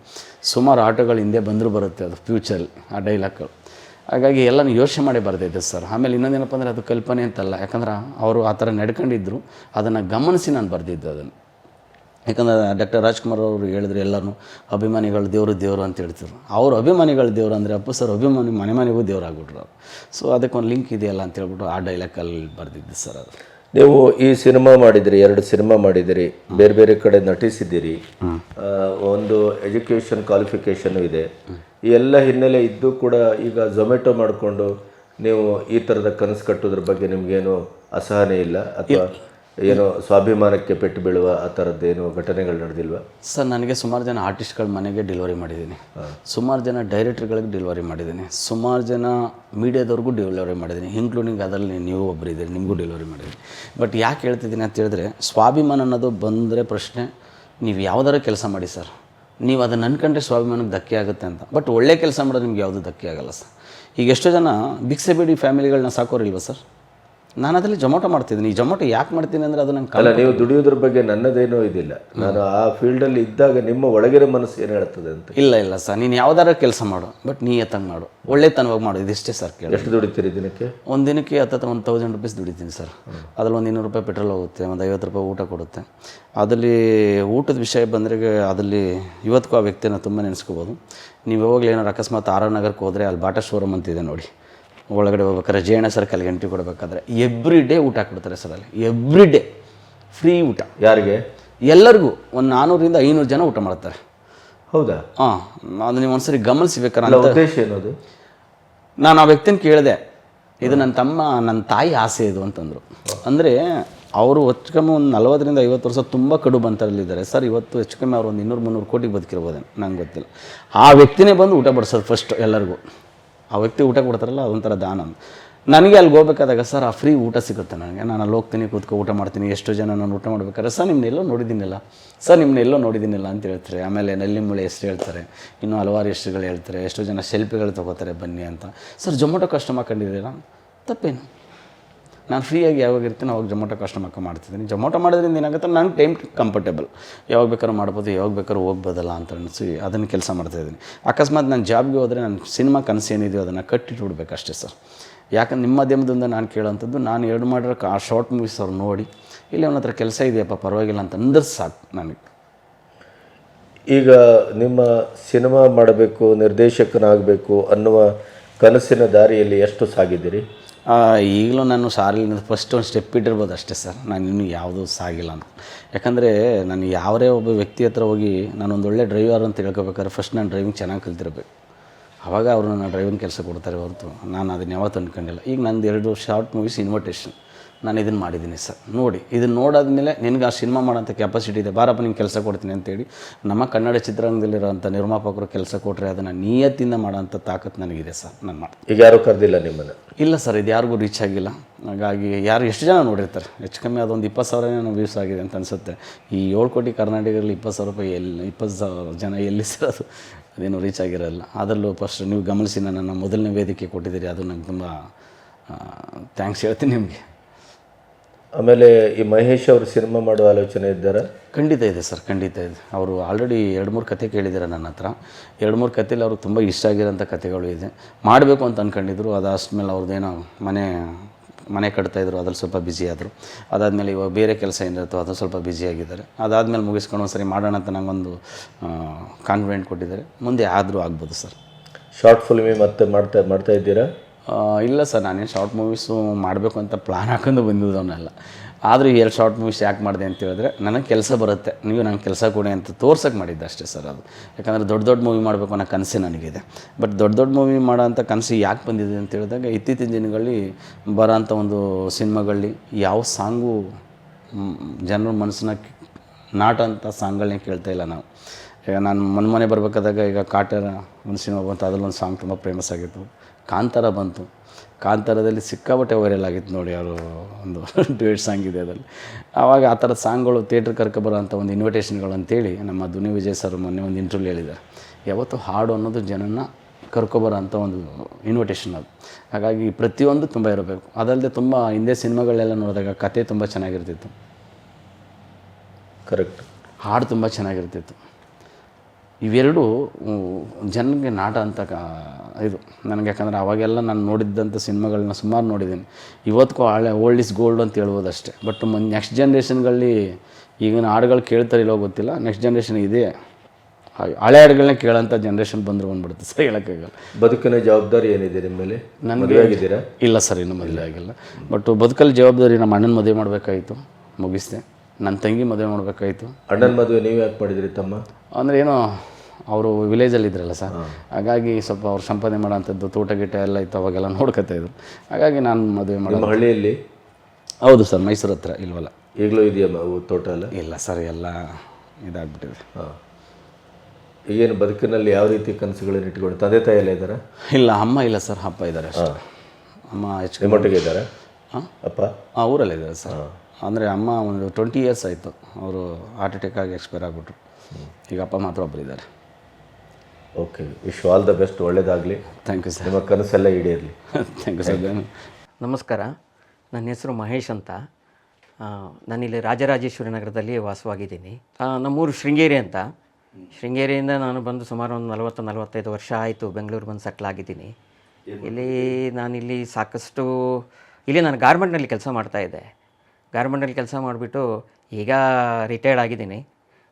ಸುಮಾರು ಆಟೋಗಳು ಹಿಂದೆ ಬಂದರೂ ಬರುತ್ತೆ ಅದು ಫ್ಯೂಚರ್ ಆ ಡೈಲಾಗ್ಗಳು ಹಾಗಾಗಿ ಎಲ್ಲನೂ ಯೋಚನೆ ಮಾಡಿ ಬರ್ತೈತೆ ಸರ್. ಆಮೇಲೆ ಇನ್ನೊಂದೇನಪ್ಪ ಅಂದರೆ ಅದು ಕಲ್ಪನೆ ಅಂತಲ್ಲ, ಯಾಕಂದ್ರೆ ಅವರು ಆ ಥರ ನಡ್ಕೊಂಡಿದ್ದರು ಅದನ್ನು ಗಮನಿಸಿ ನಾನು ಬರೆದಿದ್ದು ಅದನ್ನು. ಯಾಕಂದ್ರೆ ಡಾಕ್ಟರ್ ರಾಜ್ಕುಮಾರ್ ಅವರು ಹೇಳಿದ್ರು ಎಲ್ಲರೂ ಅಭಿಮಾನಿಗಳು ದೇವರು ದೇವರು ಅಂತ ಹೇಳ್ತಿದ್ರು. ಅವರು ಅಭಿಮಾನಿಗಳು ದೇವರು ಅಂದರೆ, ಅಪ್ಪು ಸರ್, ಅಭಿಮಾನಿ ಮನೆ ಮನೆಗೂ ದೇವರಾಗ್ಬಿಟ್ರು ಅವರು ಸೊ ಅದಕ್ಕೊಂದು ಲಿಂಕ್ ಇದೆಯಲ್ಲ ಅಂತ ಹೇಳ್ಬಿಟ್ಟು ಆ ಡೈಲಾಗಲ್ಲಿ ಬರೆದಿದ್ದು ಸರ್ ಅದು. ನೀವು ಈ ಸಿನಿಮಾ ಮಾಡಿದಿರಿ ಎರಡು ಸಿನಿಮಾ ಮಾಡಿದಿರಿ ಬೇರೆ ಬೇರೆ ಕಡೆ ನಟಿಸಿದ್ದೀರಿ. ಒಂದು ಎಜುಕೇಷನ್ ಕ್ವಾಲಿಫಿಕೇಷನ್ ಇದೆ. ಈ ಎಲ್ಲ ಹಿನ್ನೆಲೆ ಇದ್ದು ಕೂಡ ಈಗ ಝೊಮ್ಯಾಟೊ ಮಾಡಿಕೊಂಡು ನೀವು ಈ ಥರದ ಕನಸು ಕಟ್ಟೋದ್ರ ಬಗ್ಗೆ ನಿಮಗೇನು ಅಸಹನೆ ಇಲ್ಲ? ಅಥವಾ ಏನೋ ಸ್ವಾಭಿಮಾನಕ್ಕೆ ಪೆಟ್ಟು ಬೀಳುವ ಆ ಥರದ್ದೇನು ಘಟನೆಗಳು ನಡೆದಿಲ್ವಾ? ಸರ್ ನನಗೆ ಸುಮಾರು ಜನ ಆರ್ಟಿಸ್ಟ್ಗಳ ಮನೆಗೆ ಡೆಲಿವರಿ ಮಾಡಿದ್ದೀನಿ. ಸುಮಾರು ಜನ ಡೈರೆಕ್ಟ್ರ್ಗಳಿಗೆ ಡೆಲಿವರಿ ಮಾಡಿದ್ದೀನಿ. ಸುಮಾರು ಜನ ಮೀಡಿಯಾದವ್ರಿಗೂ ಡೆಲಿವರಿ ಮಾಡಿದ್ದೀನಿ. ಇನ್ಕ್ಲೂಡಿಂಗ್ ಅದರಲ್ಲಿ ನೀವು ಒಬ್ಬರು ಇದ್ದೀರಿ ನಿಮಗೂ ಡೆಲಿವರಿ ಮಾಡಿದ್ದೀನಿ. ಬಟ್ ಯಾಕೆ ಹೇಳ್ತಿದ್ದೀನಿ ಅಂತ ಹೇಳಿದ್ರೆ ಸ್ವಾಭಿಮಾನ ಅನ್ನೋದು ಬಂದರೆ ಪ್ರಶ್ನೆ ನೀವು ಯಾವ್ದಾರ ಕೆಲಸ ಮಾಡಿ ಸರ್. ನೀವು ಅದನ್ನು ಅನ್ಕೊಂಡ್ರೆ ಸ್ವಾಭಿಮಾನಕ್ಕೆ ಧಕ್ಕೆ ಆಗುತ್ತೆ ಅಂತ. ಬಟ್ ಒಳ್ಳೆ ಕೆಲಸ ಮಾಡೋದು ನಿಮ್ಗೆ ಯಾವುದು ಧಕ್ಕೆ ಆಗಲ್ಲ ಸರ್. ಈಗ ಎಷ್ಟೋ ಜನ ಭಿಕ್ಷೆ ಬೇಡಿ ಫ್ಯಾಮಿಲಿಗಳನ್ನ ಸಾಕೋರಿಲ್ವ ಸರ್? ನಾನು ಅದರಲ್ಲಿ ಜೊಮೊಟೊ ಮಾಡ್ತಿದ್ದೀನಿ. ಈ ಜೊಮೊಟೊ ಯಾಕೆ ಮಾಡ್ತೀನಿ ಅಂದರೆ ಅದು ನಂಗೆ ಅಲ್ಲ ನೀವು ದುಡಿಯೋದ್ರ ಬಗ್ಗೆ ನನ್ನದೇನೂ ಇದಿಲ್ಲ. ನಾನು ಆ ಫೀಲ್ಡಲ್ಲಿ ಇದ್ದಾಗ ನಿಮ್ಮ ಒಳಗಿರೋ ಮನಸ್ಸು ಏನು ಹೇಳ್ತದೆ ಅಂತ. ಇಲ್ಲ ಇಲ್ಲ ಸರ್. ನೀನು ಯಾವ್ದಾರ ಕೆಲಸ ಮಾಡು ಬಟ್ ನೀಯತ್ತಂಗೆ ಮಾಡು. ಒಳ್ಳೆತನವಾಗಿ ಮಾಡು. ಇದಿಷ್ಟೇ ಸರ್ ಕೇಳಿ ಎಷ್ಟು ದುಡಿತೀರಿ ದಿನಕ್ಕೆ? ಒಂದು ದಿನಕ್ಕೆ ಹತ್ತತ್ರ ಒಂದು ತೌಸಂಡ್ ರುಪೀಸ್ ದುಡಿತೀನಿ ಸರ್. ಅದ್ರಲ್ಲಿ ಒಂದು ಇನ್ನೂರು ರೂಪಾಯಿ ಪೆಟ್ರೋಲ್ ಹೋಗುತ್ತೆ ಒಂದು ಐವತ್ತು ರೂಪಾಯಿ ಊಟ ಕೊಡುತ್ತೆ. ಅದರಲ್ಲಿ ಊಟದ ವಿಷಯ ಬಂದರೆ ಅದರಲ್ಲಿ ಇವತ್ತಿಗೂ ಆ ವ್ಯಕ್ತಿನ ತುಂಬ ನೆನೆಸ್ಕೋಬೋದು. ನೀವು ಯಾವಾಗಲೂ ಏನಾರು ಅಕಸ್ಮಾತ್ ಆರ್ ಆರ್ ನಗರಕ್ಕೆ ಹೋದರೆ ಅಲ್ಲಿ ಬಾಟಾ ಶೋರೂಮ್ ಅಂತಿದೆ ನೋಡಿ. ಒಳಗಡೆ ಹೋಗ್ಬೇಕಾದ್ರೆ ಜಯಣ್ಣ ಸರ್ಕಲ್ಗೆ ಎಂಟ್ರಿ ಕೊಡಬೇಕಾದ್ರೆ ಎವ್ರಿ ಡೇ ಊಟ ಕೊಡ್ತಾರೆ ಸರ್ ಅಲ್ಲಿ. ಎವ್ರಿ ಡೇ ಫ್ರೀ ಊಟ. ಯಾರಿಗೆ? ಎಲ್ಲರಿಗೂ ಒಂದು ನಾನ್ನೂರಿಂದ ಐನೂರು ಜನ ಊಟ ಮಾಡ್ತಾರೆ. ಹೌದಾ? ಹಾಂ ಅದು ನೀವು ಒಂದ್ಸರಿ ಗಮನಿಸ್ಬೇಕಾದ್ರೆ ಉದ್ದೇಶ ಏನದು? ನಾನು ಆ ವ್ಯಕ್ತಿನ ಕೇಳಿದೆ ಇದು ನನ್ನ ತಮ್ಮ ನನ್ನ ತಾಯಿ ಆಸೆ ಇದು ಅಂತಂದರು. ಅಂದರೆ ಅವರು ಹೆಚ್ಚು ಕಮ್ಮಿ ಒಂದು ನಲವತ್ತರಿಂದ ಐವತ್ತು ವರ್ಷ ತುಂಬ ಕಡು ಬಂತರಲ್ಲಿದ್ದಾರೆ ಸರ್ ಇವತ್ತು ಹೆಚ್ಚು ಕಮ್ಮಿ ಅವ್ರು ಒಂದು ಇನ್ನೂರು ಮುನ್ನೂರು ಕೋಟಿಗೆ ಬದುಕಿರ್ಬೋದೇನು ನಂಗೆ ಗೊತ್ತಿಲ್ಲ. ಆ ವ್ಯಕ್ತಿನೇ ಬಂದು ಊಟ ಬಡಿಸೋದು ಫಸ್ಟ್ ಎಲ್ಲರಿಗೂ. ಆ ವ್ಯಕ್ತಿ ಊಟ ಕೊಡ್ತಾರಲ್ಲ, ಅದೊಂಥರ ದಾನ. ನನಗೆ ಅಲ್ಲಿ ಹೋಗ್ಬೇಕಾದಾಗ, ಸರ್, ಆ ಫ್ರೀ ಊಟ ಸಿಗುತ್ತೆ ನನಗೆ. ನಾನು ಅಲ್ಲಿ ಹೋಗ್ತೀನಿ, ಕೂತ್ಕೊ ಊಟ ಮಾಡ್ತೀನಿ. ಎಷ್ಟು ಜನ ನಾನು ಊಟ ಮಾಡ್ಬೇಕಾದ್ರೆ, ಸರ್ ನಿಮ್ಮನ್ನ ಎಲ್ಲೋ ನೋಡಿದ್ದೀನಿಲ್ಲ? ಸರ್ ನಿಮ್ಮನ್ನ ಎಲ್ಲೋ ನೋಡಿದ್ದೀನಿಲ್ಲ? ಅಂತ ಹೇಳ್ತಾರೆ. ಆಮೇಲೆ ನಲ್ಲಿಮುಳೆ ಹೆಸರು ಹೇಳ್ತಾರೆ. ಇನ್ನೂ ಹಲವಾರು ಹೆಸರುಗಳು ಹೇಳ್ತಾರೆ. ಎಷ್ಟೋ ಜನ ಸೆಲ್ಫಿಗಳು ತೊಗೋತಾರೆ, ಬನ್ನಿ ಅಂತ. ಸರ್ ಜೊಮೊಟೊ ಕಸ್ಟಮರ್ ಕಂಡಿದ್ದೀರಾ? ತಪ್ಪೇನು. ನಾನು ಫ್ರೀಯಾಗಿ ಯಾವಾಗ ಇರ್ತೀನಿ ಅವಾಗ ಜೊಮೊಟೊ ಕಸ್ಟಮರ್ ಮಾಡ್ತಿದ್ದೀನಿ. ಜೊಮೊಟೊ ಮಾಡೋದ್ರಿಂದ ಏನಾಗುತ್ತೆ? ನಂಗೆ ಟೈಮ್ ಕಂಫರ್ಟೇಬಲ್ ಯಾವಾಗ ಬೇಕಾದ್ರೂ ಮಾಡ್ಬೋದು, ಯಾವಾಗ ಬೇಕಾದ್ರೂ ಹೋಗ್ಬೋದಲ್ಲ ಅಂತ ಅನಿಸಿ ಅದನ್ನು ಕೆಲಸ ಮಾಡ್ತಾಯಿದ್ದೀನಿ ಅಕಸ್ಮಾತ್ ನಾನು ಜಾಬ್ಗೆ ಹೋದರೆ ನನ್ನ ಸಿನಿಮಾ ಕನಸು ಏನಿದೆಯೋ ಅದನ್ನು ಕಟ್ಟಿಟ್ಬಿಡ್ಬೇಕು ಅಷ್ಟೇ ಸರ್. ಯಾಕಂದ್ರೆ ನಿಮ್ಮ ಮಾಧ್ಯಮದಿಂದ ನಾನು ಕೇಳೋಂಥದ್ದು, ನಾನು ಎರಡು ಮಾಡಿರೋ ಆ ಶಾರ್ಟ್ ಮೂವೀಸ್ ಅವ್ರು ನೋಡಿ, ಇಲ್ಲಿ ಅವನ ಹತ್ರ ಕೆಲಸ ಇದೆಯಪ್ಪ, ಪರವಾಗಿಲ್ಲ ಅಂತ ಅಂದ್ರೆ ಸಾಕು ನನಗೆ. ಈಗ ನಿಮ್ಮ ಸಿನಿಮಾ ಮಾಡಬೇಕು, ನಿರ್ದೇಶಕನಾಗಬೇಕು ಅನ್ನುವ ಕನಸಿನ ದಾರಿಯಲ್ಲಿ ಎಷ್ಟು ಸಾಗಿದ್ದೀರಿ? ಈಗಲೂ ನಾನು ಸಾರಲ್ಲಿ ಫಸ್ಟ್ ಒಂದು ಸ್ಟೆಪ್ ಇಟ್ಟಿರ್ಬೋದು ಅಷ್ಟೇ ಸರ್. ನಾನು ಇನ್ನೂ ಯಾವುದೂ ಸಾಗಿಲ್ಲ ಅಂತ. ಯಾಕಂದರೆ ನಾನು ಯಾವರೇ ಒಬ್ಬ ವ್ಯಕ್ತಿ ಹತ್ರ ಹೋಗಿ ನಾನೊಂದು ಒಳ್ಳೆ ಡ್ರೈವರ್ ಅಂತ ತಿಳ್ಕೊಬೇಕಾದ್ರೆ ಫಸ್ಟ್ ನಾನು ಡ್ರೈವಿಂಗ್ ಚೆನ್ನಾಗಿ ಕಲ್ತಿರ್ಬೇಕು. ಆವಾಗ ಅವರು ನನ್ನ ಡ್ರೈವಿಂಗ್ ಕೆಲಸ ಕೊಡ್ತಾರೆ ಹೊರತು. ನಾನು ಅದನ್ನ ಯಾವತ್ತೂ ಅಂದ್ಕೊಂಡಿಲ್ಲ ಈಗ ನಂದು ಎರಡು ಶಾರ್ಟ್ ಮೂವೀಸ್ ಇನ್ವಿಟೇಷನ್ ನಾನು ಇದನ್ನು ಮಾಡಿದ್ದೀನಿ ಸರ್. ನೋಡಿ ಇದನ್ನು ನೋಡಾದ್ಮೇಲೆ ನಿನಗೆ ಆ ಸಿನಿಮಾ ಮಾಡೋಂಥ ಕೆಪಾಸಿಟಿ ಇದೆ. ಬಾರಪ್ಪ ನಿಂಗೆ ಕೆಲಸ ಕೊಡ್ತೀನಿ ಅಂತೇಳಿ ನಮ್ಮ ಕನ್ನಡ ಚಿತ್ರರಂಗದಲ್ಲಿರೋಂಥ ನಿರ್ಮಾಪಕರು ಕೆಲಸ ಕೊಟ್ಟರೆ ಅದನ್ನು ನಿಯತ್ತಿಂದ ಮಾಡೋಂಥ ತಾಕತ್ತು ನನಗಿದೆ ಸರ್ ನಾನು ಮಾಡ್ತೀನಿ ಈಗ ಯಾರೂ ಕರೆದಿಲ್ಲ ನಿಮ್ಮನ್ನು? ಇಲ್ಲ ಸರ್ ಇದು ಯಾರಿಗೂ ರೀಚ್ ಆಗಿಲ್ಲ. ಹಾಗಾಗಿ ಯಾರು ಎಷ್ಟು ಜನ ನೋಡಿರ್ತಾರೆ? ಹೆಚ್ಚು ಕಮ್ಮಿ ಅದೊಂದು ಇಪ್ಪತ್ತು ಸಾವಿರನೇ ವ್ಯೂಸ್ ಆಗಿದೆ ಅಂತ ಅನಿಸುತ್ತೆ. ಈ ಏಳು ಕೋಟಿ ಕರ್ನಾಟಕದಲ್ಲಿ ಇಪ್ಪತ್ತು ಸಾವಿರ ರೂಪಾಯಿ ಎಲ್ಲಿ ಇಪ್ಪತ್ತು ಸಾವಿರ ಜನ ಎಲ್ಲಿ ಸರ್ ಅದು? ಅದೇನು ರೀಚ್ ಆಗಿರೋಲ್ಲ. ಅದರಲ್ಲೂ ಫಸ್ಟ್ ನೀವು ಗಮನಿಸಿ ನನ್ನ ಮೊದಲನೇ ವೇದಿಕೆ ಕೊಟ್ಟಿದ್ದೀರಿ. ಅದು ನಂಗೆ ತುಂಬ ಥ್ಯಾಂಕ್ಸ್ ಹೇಳ್ತೀನಿ ನಿಮಗೆ. ಆಮೇಲೆ ಈ ಮಹೇಶ್ ಅವರು ಸಿನಿಮಾ ಮಾಡುವ ಆಲೋಚನೆ ಇದ್ದಾರಾ? ಖಂಡಿತ ಇದೆ ಸರ್ ಖಂಡಿತ ಇದೆ. ಅವರು ಆಲ್ರೆಡಿ ಎರಡು ಮೂರು ಕತೆ ಕೇಳಿದ್ದಾರೆ ನನ್ನ ಹತ್ರ. ಎರಡು ಮೂರು ಕತೆಯಲ್ಲಿ ಅವ್ರಿಗೆ ತುಂಬ ಇಷ್ಟ ಆಗಿರೋಂಥ ಕತೆಗಳು ಇದೆ. ಮಾಡಬೇಕು ಅಂತ ಅಂದ್ಕೊಂಡಿದ್ರು ಅದಾದ್ಮೇಲೆ ಅವ್ರದ್ದೇನೋ ಮನೆ ಮನೆ ಕಟ್ತಾಯಿದ್ರು ಅದ್ರಲ್ಲಿ ಸ್ವಲ್ಪ ಬ್ಯುಸಿ ಆದರು. ಅದಾದಮೇಲೆ ಇವಾಗ ಬೇರೆ ಕೆಲಸ ಏನಿರುತ್ತೋ ಅದು ಸ್ವಲ್ಪ ಬ್ಯುಸಿಯಾಗಿದ್ದಾರೆ ಅದಾದಮೇಲೆ ಮುಗಿಸ್ಕೊಂಡು ಒಂದ್ಸರಿ ಮಾಡೋಣ ಅಂತ ನನಗೊಂದು ಕಾನ್ಫಿಡೆಂಟ್ ಕೊಟ್ಟಿದ್ದಾರೆ. ಮುಂದೆ ಆದರೂ ಆಗ್ಬೋದು ಸರ್. ಶಾರ್ಟ್ ಫಿಲ್ಮಿ ಮತ್ತೆ ಮಾಡ್ತಾ ಮಾಡ್ತಾ ಇದ್ದೀರಾ? ಇಲ್ಲ ಸರ್, ನಾನೇನು ಶಾರ್ಟ್ ಮೂವೀಸು ಮಾಡಬೇಕು ಅಂತ ಪ್ಲಾನ್ ಹಾಕೊಂಡು ಬಂದಿದ್ದವನಲ್ಲ. ಆದರೂ ಎರಡು ಶಾರ್ಟ್ ಮೂವೀಸ್ ಯಾಕೆ ಮಾಡಿದೆ ಅಂತ ಹೇಳಿದ್ರೆ, ನನಗೆ ಕೆಲಸ ಬರುತ್ತೆ. ನೀವು ನಂಗೆ ಕೆಲಸ ಕೊಡಿ ಅಂತ ತೋರ್ಸಕ್ಕೆ ಮಾಡಿದ್ದೆ ಅಷ್ಟೇ ಸರ್ ಅದು. ಯಾಕಂದರೆ ದೊಡ್ಡ ದೊಡ್ಡ ಮೂವಿ ಮಾಡಬೇಕು ಅನ್ನೋ ಕನಸೇ ನನಗಿದೆ. ಬಟ್ ದೊಡ್ಡ ದೊಡ್ಡ ಮೂವಿ ಮಾಡೋಂಥ ಕನಸು ಯಾಕೆ ಬಂದಿದೆ ಅಂತ ಹೇಳಿದಾಗ, ಇತ್ತೀಚಿನ ದಿನಗಳಲ್ಲಿ ಬರೋಂಥ ಒಂದು ಸಿನಿಮಾಗಳಲ್ಲಿ ಯಾವ ಸಾಂಗು ಜನರ ಮನಸ್ಸನ್ನ ನಾಟಂಥ ಸಾಂಗ್ಗಳನ್ನೇ ಕೇಳ್ತಾ ಇಲ್ಲ ನಾವು. ಈಗ ನಾನು ಮೊನ್ನೆ ಮನೆ ಬರಬೇಕಾದಾಗ ಈಗ ಕಾಟರ ಒಂದು ಸಿನಿಮಾ ಬಂತು, ಅದರಲ್ಲಿ ಒಂದು ಸಾಂಗ್ ತುಂಬ ಫೇಮಸ್ ಆಗಿತ್ತು. ಕಾಂತಾರ ಬಂತು. ಕಾಂತಾರದಲ್ಲಿ ಸಿಕ್ಕಾಪಟ್ಟೆ ವೈರಲ್ ಆಗಿತ್ತು ನೋಡಿ ಅವರು ಒಂದು ಡ್ಯೂಯೇಟ್ ಸಾಂಗ್ ಇದೆ ಅದರಲ್ಲಿ. ಆವಾಗ ಆ ಥರದ ಸಾಂಗ್ಗಳು ಥಿಯೇಟ್ರ್ ಕರ್ಕೊಬರೋ ಅಂಥ ಒಂದು ಇನ್ವಿಟೇಷನ್ಗಳು ಅಂತೇಳಿ ನಮ್ಮ ಧ್ವನಿ ವಿಜಯ್ ಸರ್ ಮೊನ್ನೆ ಒಂದು ಇಂಟರ್ವ್ಯೂ ಹೇಳಿದ್ದಾರೆ. ಯಾವತ್ತು ಹಾಡು ಅನ್ನೋದು ಜನನ ಕರ್ಕೊಬರೋ ಅಂಥ ಒಂದು ಇನ್ವಿಟೇಷನ್ ಅದು. ಹಾಗಾಗಿ ಪ್ರತಿಯೊಂದು ತುಂಬ ಇರಬೇಕು. ಅದಲ್ಲದೆ ತುಂಬ ಹಿಂದೆ ಸಿನಿಮಾಗಳೆಲ್ಲ ನೋಡಿದಾಗ ಕತೆ ತುಂಬ ಚೆನ್ನಾಗಿರ್ತಿತ್ತು. ಕರೆಕ್ಟ್ ಹಾಡು ತುಂಬ ಚೆನ್ನಾಗಿರ್ತಿತ್ತು. ಇವೆರಡು ಜನರಿಗೆ ನಾಟ ಅಂತ ಕ- ಇದು. ನನಗೆ ಯಾಕಂದರೆ ಅವಾಗೆಲ್ಲ ನಾನು ನೋಡಿದ್ದಂಥ ಸಿನಿಮಾಗಳನ್ನ ಸುಮಾರು ನೋಡಿದ್ದೀನಿ. ಇವತ್ತಿಗೂ ಹಳೆ ಓಲ್ಡ್ ಇಸ್ ಗೋಲ್ಡ್ ಅಂತ ಹೇಳ್ಬೋದು ಅಷ್ಟೇ ಬಟ್ ನೆಕ್ಸ್ಟ್ ಜನ್ರೇಷನ್ಗಳಲ್ಲಿ ಈಗಿನ ಹಾಡುಗಳು ಕೇಳ್ತಾರೆ ಇಲ್ಲೋ ಗೊತ್ತಿಲ್ಲ. ನೆಕ್ಸ್ಟ್ ಜನ್ರೇಷನ್ ಇದೆ. ಹಾಗೆ ಹಳೆ ಹಾಡುಗಳನ್ನ ಕೇಳೋಂಥ ಜನ್ರೇಷನ್ ಬಂದರೂ ಬಂದ್ಬಿಡುತ್ತೆ ಸರ್ ಹೇಳೋಕ್ಕಾಗಲ್ಲ. ಬದುಕಿನ ಜವಾಬ್ದಾರಿ ಏನಿದೆ ನಿಮ್ಮ ಮೇಲೆ ನನಗೆ ಮದುವೆ ಆಗಿದ್ದೀರಾ? ಇಲ್ಲ ಸರ್ ಇನ್ನೂ ಮದುವೆ ಆಗಿಲ್ಲ. ಬಟ್ ಬದುಕಲ್ಲಿ ಜವಾಬ್ದಾರಿ ನಮ್ಮ ಅಣ್ಣನ ಮದುವೆ ಮಾಡಬೇಕಾಯಿತು. ಮುಗಿಸ್ದೆ. ನನ್ನ ತಂಗಿ ಮದುವೆ ಮಾಡಬೇಕಾಯಿತು. ಅಣ್ಣನ ಮದುವೆ ನೀವು ಯಾಕೆ ಮಾಡಿದ್ರಿ ತಮ್ಮ? ಅಂದರೆ ಏನೋ ಅವರು ವಿಲೇಜಲ್ಲಿ ಇದ್ರಲ್ಲ ಸರ್ ಹಾಗಾಗಿ ಸ್ವಲ್ಪ ಅವ್ರು ಸಂಪಾದನೆ ಮಾಡೋಂಥದ್ದು ತೋಟ ಗೀಟ ಎಲ್ಲ ಇತ್ತು ಅವಾಗೆಲ್ಲ ನೋಡ್ಕೊತಾ ಇದ್ರು. ಹಾಗಾಗಿ ನಾನು ಮದುವೆ ನಿಮ್ಮ ಹಳ್ಳಿಯಲ್ಲಿ? ಹೌದು ಸರ್ ಮೈಸೂರು ಹತ್ರ ಇಲ್ವಲ್ಲ. ಈಗಲೂ ಇದೆಯಾ ತೋಟ ಎಲ್ಲ? ಇಲ್ಲ ಸರ್ ಎಲ್ಲ ಇದಾಗ್ಬಿಟ್ಟಿದೆ. ಹಾಂ. ಈಗೇನು ಬದುಕಿನಲ್ಲಿ ಯಾವ ರೀತಿ ಕನಸುಗಳನ್ನು ಇಟ್ಕೊಂಡು ತಂದೆ ತಾಯಿ ಎಲ್ಲ ಇದ್ದಾರಾ? ಇಲ್ಲ ಅಮ್ಮ ಇಲ್ಲ ಸರ್ ಅಪ್ಪ ಇದ್ದಾರೆ ಅಮ್ಮ ಹೆಚ್ಚು ನಿಮ್ಮೊಟ್ಟಿಗೆ ಇದ್ದಾರೆ? ಹಾಂ? ಅಪ್ಪ? ಆ ಊರಲ್ಲೇ ಇದ್ದಾರೆ ಸರ್. ಅಂದರೆ ಅಮ್ಮ ಒಂದು ಟ್ವೆಂಟಿ ಇಯರ್ಸ್ ಆಯಿತು. ಅವರು ಹಾರ್ಟ್ ಅಟ್ಯಾಕ್ ಆಗಿ ಎಕ್ಸ್ಪೈರ್ ಆಗಿಬಿಟ್ರು. ಈಗ ಅಪ್ಪ ಮಾತ್ರ ಒಬ್ಬರಿದ್ದಾರೆ okay wish all the best ಒಳ್ಳೇದಾಗಲಿ. ಥ್ಯಾಂಕ್ ಯು ಸರ್ ನಿಮ್ಮ ಕನಸೆಲ್ಲ ಈಡೇರಲಿ. ಥ್ಯಾಂಕ್ ಯು ಸರ್ ನಮಸ್ಕಾರ. ನನ್ನ ಹೆಸರು ಮಹೇಶ್ ಅಂತ. ನಾನಿಲ್ಲಿ ರಾಜರಾಜೇಶ್ವರಿ ನಗರದಲ್ಲಿ ವಾಸವಾಗಿದ್ದೀನಿ. ನಮ್ಮೂರು ಶೃಂಗೇರಿ ಅಂತ. ಶೃಂಗೇರಿಯಿಂದ ನಾನು ಬಂದು ಸುಮಾರು ಒಂದು ನಲವತ್ತು ನಲವತ್ತೈದು ವರ್ಷ ಆಯಿತು ಬೆಂಗಳೂರು ಬಂದು ಸೆಟ್ಲ್ ಆಗಿದ್ದೀನಿ. ಇಲ್ಲಿ ನಾನಿಲ್ಲಿ ಸಾಕಷ್ಟು ಇಲ್ಲಿ ನಾನು ಗಾರ್ಮೆಂಟ್ನಲ್ಲಿ ಕೆಲಸ ಮಾಡ್ತಾಯಿದ್ದೆ ಗಾರ್ಮೆಂಟಲ್ಲಿ ಕೆಲಸ ಮಾಡಿಬಿಟ್ಟು ಈಗ ರಿಟೈರ್ಡ್ ಆಗಿದ್ದೀನಿ.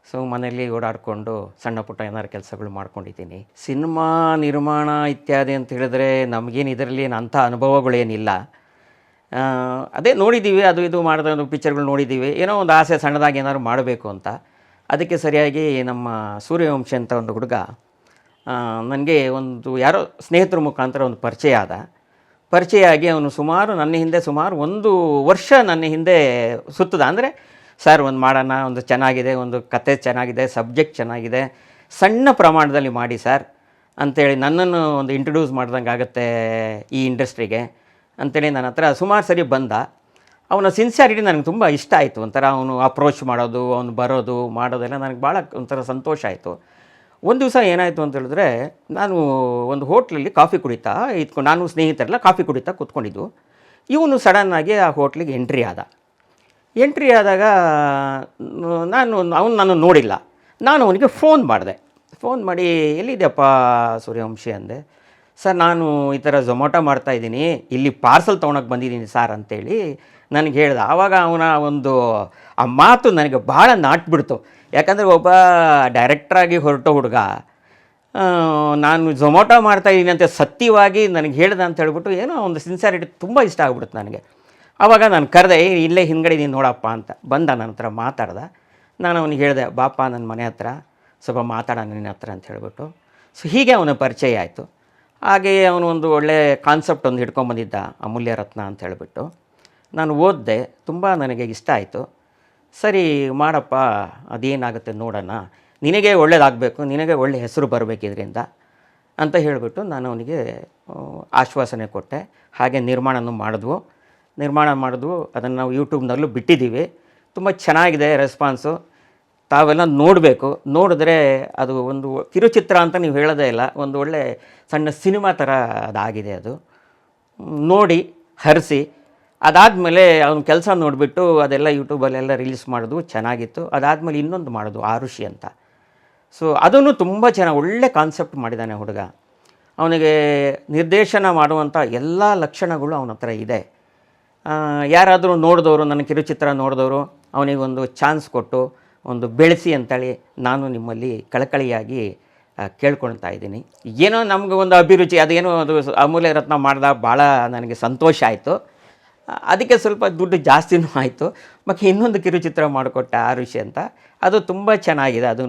ಸೊ ಮನೆಯಲ್ಲಿ ಓಡಾಡಿಕೊಂಡು ಸಣ್ಣ ಪುಟ್ಟ ಏನಾದ್ರು ಕೆಲಸಗಳು ಮಾಡ್ಕೊಂಡಿದ್ದೀನಿ. ಸಿನಿಮಾ ನಿರ್ಮಾಣ ಇತ್ಯಾದಿ ಅಂತ ಹೇಳಿದ್ರೆ ನಮಗೇನು ಇದರಲ್ಲಿ ಅಂಥ ಅನುಭವಗಳೇನಿಲ್ಲ. ಅದೇ ನೋಡಿದ್ದೀವಿ ಅದು ಇದು ಮಾಡಿದ ಪಿಕ್ಚರ್ಗಳು ನೋಡಿದ್ದೀವಿ ಏನೋ ಒಂದು ಆಸೆ ಸಣ್ಣದಾಗಿ ಏನಾದ್ರು ಮಾಡಬೇಕು ಅಂತ. ಅದಕ್ಕೆ ಸರಿಯಾಗಿ ನಮ್ಮ ಸೂರ್ಯವಂಶಿ ಅಂತ ಒಂದು ಹುಡುಗ ನನಗೆ ಒಂದು ಯಾರೋ ಸ್ನೇಹಿತರ ಮುಖಾಂತರ ಒಂದು ಪರಿಚಯ ಆದ. ಪರಿಚಯ ಆಗಿ ಅವನು ಸುಮಾರು ನನ್ನ ಹಿಂದೆ ಸುಮಾರು ಒಂದು ವರ್ಷ ನನ್ನ ಹಿಂದೆ ಸುತ್ತದ. ಅಂದರೆ ಸರ್, ಒಂದು ಮಾಡೋಣ, ಒಂದು ಚೆನ್ನಾಗಿದೆ, ಒಂದು ಕತೆ ಚೆನ್ನಾಗಿದೆ, ಸಬ್ಜೆಕ್ಟ್ ಚೆನ್ನಾಗಿದೆ, ಸಣ್ಣ ಪ್ರಮಾಣದಲ್ಲಿ ಮಾಡಿ, ಸರ್ ಅಂಥೇಳಿ ನನ್ನನ್ನು ಒಂದು ಇಂಟ್ರೊಡ್ಯೂಸ್ ಮಾಡ್ದಂಗೆ ಆಗುತ್ತೆ ಈ ಇಂಡಸ್ಟ್ರಿಗೆ ಅಂಥೇಳಿ ನನ್ನ ಹತ್ರ ಸುಮಾರು ಸರಿ ಬಂದ. ಅವನ ಸಿನ್ಸಿಯಾರಿಟಿ ನನಗೆ ತುಂಬ ಇಷ್ಟ ಆಯಿತು. ಒಂಥರ ಅವನು ಅಪ್ರೋಚ್ ಮಾಡೋದು, ಅವನು ಬರೋದು, ಮಾಡೋದೆಲ್ಲ ನನಗೆ ಭಾಳ ಒಂಥರ ಸಂತೋಷ ಆಯಿತು. ಒಂದು ದಿವಸ ಏನಾಯಿತು ಅಂತ ಹೇಳಿದ್ರೆ, ನಾನು ಒಂದು ಹೋಟ್ಲಲ್ಲಿ ಕಾಫಿ ಕುಡಿತಾ ಇದ್ಕೊಂಡು ನಾನು ಸ್ನೇಹಿತರೆಲ್ಲ ಕಾಫಿ ಕುಡಿತಾ ಕೂತ್ಕೊಂಡಿದ್ದು. ಇವನು ಸಡನ್ನಾಗಿ ಆ ಹೋಟ್ಲಿಗೆ ಎಂಟ್ರಿ ಆದ. ಎಂಟ್ರಿ ಆದಾಗ, ನಾನು, ಅವನು ನಾನು ನೋಡಿಲ್ಲ. ನಾನು ಅವನಿಗೆ ಫೋನ್ ಮಾಡಿದೆ. ಫೋನ್ ಮಾಡಿ, ಎಲ್ಲಿದೆಯಪ್ಪ ಸೂರ್ಯವಂಶಿ? ಅಂದೆ. ಸರ್, ನಾನು ಈ ಥರ ಝೊಮ್ಯಾಟೊ ಮಾಡ್ತಾಯಿದ್ದೀನಿ ಇಲ್ಲಿ ಪಾರ್ಸಲ್ ತೊಗೊಳಕ್ಕೆ ಬಂದಿದ್ದೀನಿ ಸರ್ ಅಂತೇಳಿ ನನಗೆ ಹೇಳ್ದೆ. ಆವಾಗ ಅವನ ಒಂದು, ಆ ಮಾತು ನನಗೆ ಭಾಳ ನಾಟ್ಬಿಡ್ತು. ಯಾಕಂದರೆ ಒಬ್ಬ ಡೈರೆಕ್ಟ್ರಾಗಿ ಹೊರಟ ಹುಡುಗ ನಾನು ಝೊಮ್ಯಾಟೊ ಮಾಡ್ತಾಯಿದ್ದೀನಿ ಅಂತ ಸತ್ಯವಾಗಿ ನನಗೆ ಹೇಳ್ದೆ ಅಂತ ಹೇಳ್ಬಿಟ್ಟು ಏನೋ ಒಂದು ಸಿನ್ಸಿಯಾರಿಟಿ ತುಂಬ ಇಷ್ಟ ಆಗ್ಬಿಡುತ್ತೆ ನನಗೆ. ಆವಾಗ ನಾನು ಕರೆದೆ ಇಲ್ಲೇ ಹಿಂದ್ಗಡೆ ನೀನು ನೋಡಪ್ಪ ಅಂತ ಬಂದ ನನ್ನ ಹತ್ರ ಮಾತಾಡ್ದ. ನಾನು ಅವನಿಗೆ ಹೇಳಿದೆ ಬಾಪ ನನ್ನ ಮನೆ ಹತ್ರ, ಸ್ವಲ್ಪ ಮಾತಾಡ ನಿನ್ನ ಹತ್ರ ಅಂತ ಹೇಳಿಬಿಟ್ಟು. ಸೊ ಹೀಗೆ ಅವನ ಪರಿಚಯ ಆಯಿತು. ಹಾಗೆಯೇ ಅವನು ಒಂದು ಒಳ್ಳೆಯ ಕಾನ್ಸೆಪ್ಟ್ ಒಂದು ಹಿಡ್ಕೊಂಬಂದಿದ್ದ ಅಮೂಲ್ಯ ರತ್ನ ಅಂತ ಹೇಳಿಬಿಟ್ಟು. ನಾನು ಓದಿದೆ, ತುಂಬ ನನಗೆ ಇಷ್ಟ ಆಯಿತು. ಸರಿ, ಮಾಡಪ್ಪ, ಅದೇನಾಗುತ್ತೆ ನೋಡೋಣ. ನಿನಗೆ ಒಳ್ಳೇದಾಗಬೇಕು, ನಿನಗೆ ಒಳ್ಳೆ ಹೆಸರು ಬರಬೇಕು ಇದರಿಂದ ಅಂತ ಹೇಳಿಬಿಟ್ಟು ನಾನು ಅವನಿಗೆ ಆಶ್ವಾಸನೆ ಕೊಟ್ಟೆ. ಹಾಗೆ ನಿರ್ಮಾಣನೂ ಮಾಡಿದ್ವು. ನಿರ್ಮಾಣ ಮಾಡಿದ್ವು ಅದನ್ನು ನಾವು ಯೂಟ್ಯೂಬ್ನಲ್ಲೂ ಬಿಟ್ಟಿದ್ದೀವಿ ತುಂಬ ಚೆನ್ನಾಗಿದೆ ರೆಸ್ಪಾನ್ಸು ತಾವೆಲ್ಲ ನೋಡಬೇಕು. ನೋಡಿದ್ರೆ ಅದು ಒಂದು ಕಿರುಚಿತ್ರ ಅಂತ ನೀವು ಹೇಳೋದೇ ಇಲ್ಲ. ಒಂದು ಒಳ್ಳೆ ಸಣ್ಣ ಸಿನಿಮಾ ಥರ ಅದಾಗಿದೆ ಅದು. ನೋಡಿ, ಹರಿಸಿ. ಅದಾದಮೇಲೆ ಅವ್ನ ಕೆಲಸ ನೋಡಿಬಿಟ್ಟು ಅದೆಲ್ಲ ಯೂಟ್ಯೂಬಲ್ಲೆಲ್ಲ ರಿಲೀಸ್ ಮಾಡೋದು, ಚೆನ್ನಾಗಿತ್ತು. ಅದಾದಮೇಲೆ ಇನ್ನೊಂದು ಮಾಡೋದು, ಆರುಷಿ ಅಂತ. ಸೊ ಅದನ್ನು ತುಂಬ ಚೆನ್ನಾಗಿ ಒಳ್ಳೆ ಕಾನ್ಸೆಪ್ಟ್ ಮಾಡಿದ್ದಾನೆ ಹುಡುಗ. ಅವನಿಗೆ ನಿರ್ದೇಶನ ಮಾಡುವಂಥ ಎಲ್ಲ ಲಕ್ಷಣಗಳು ಅವನ ಹತ್ರ ಇದೆ. ಯಾರಾದರೂ ನೋಡಿದವರು ನನ್ನ ಕಿರುಚಿತ್ರ ನೋಡಿದವರು ಅವನಿಗೊಂದು ಚಾನ್ಸ್ ಕೊಟ್ಟು ಒಂದು ಬೆಳೆಸಿ ಅಂತೇಳಿ ನಾನು ನಿಮ್ಮಲ್ಲಿ ಕಳಕಳಿಯಾಗಿ ಆ, ಕೇಳ್ಕೊಳ್ತಾ ಇದ್ದೀನಿ. ಏನೋ ನಮಗೆ ಒಂದು ಅಭಿರುಚಿ ಅದೇನೋ ಅದು ಅಮೂಲ್ಯ ರತ್ನ ಮಾಡಿದಾಗ ಭಾಳ ನನಗೆ ಸಂತೋಷ ಆಯಿತು. ಅದಕ್ಕೆ ಸ್ವಲ್ಪ ದುಡ್ಡು ಜಾಸ್ತಿನೂ ಆಯಿತು. ಮತ್ತು ಇನ್ನೊಂದು ಕಿರುಚಿತ್ರ ಮಾಡಿಕೊಟ್ಟೆ ಋಷಿ ಅಂತ ಅದು ತುಂಬ ಚೆನ್ನಾಗಿದೆ ಅದೂ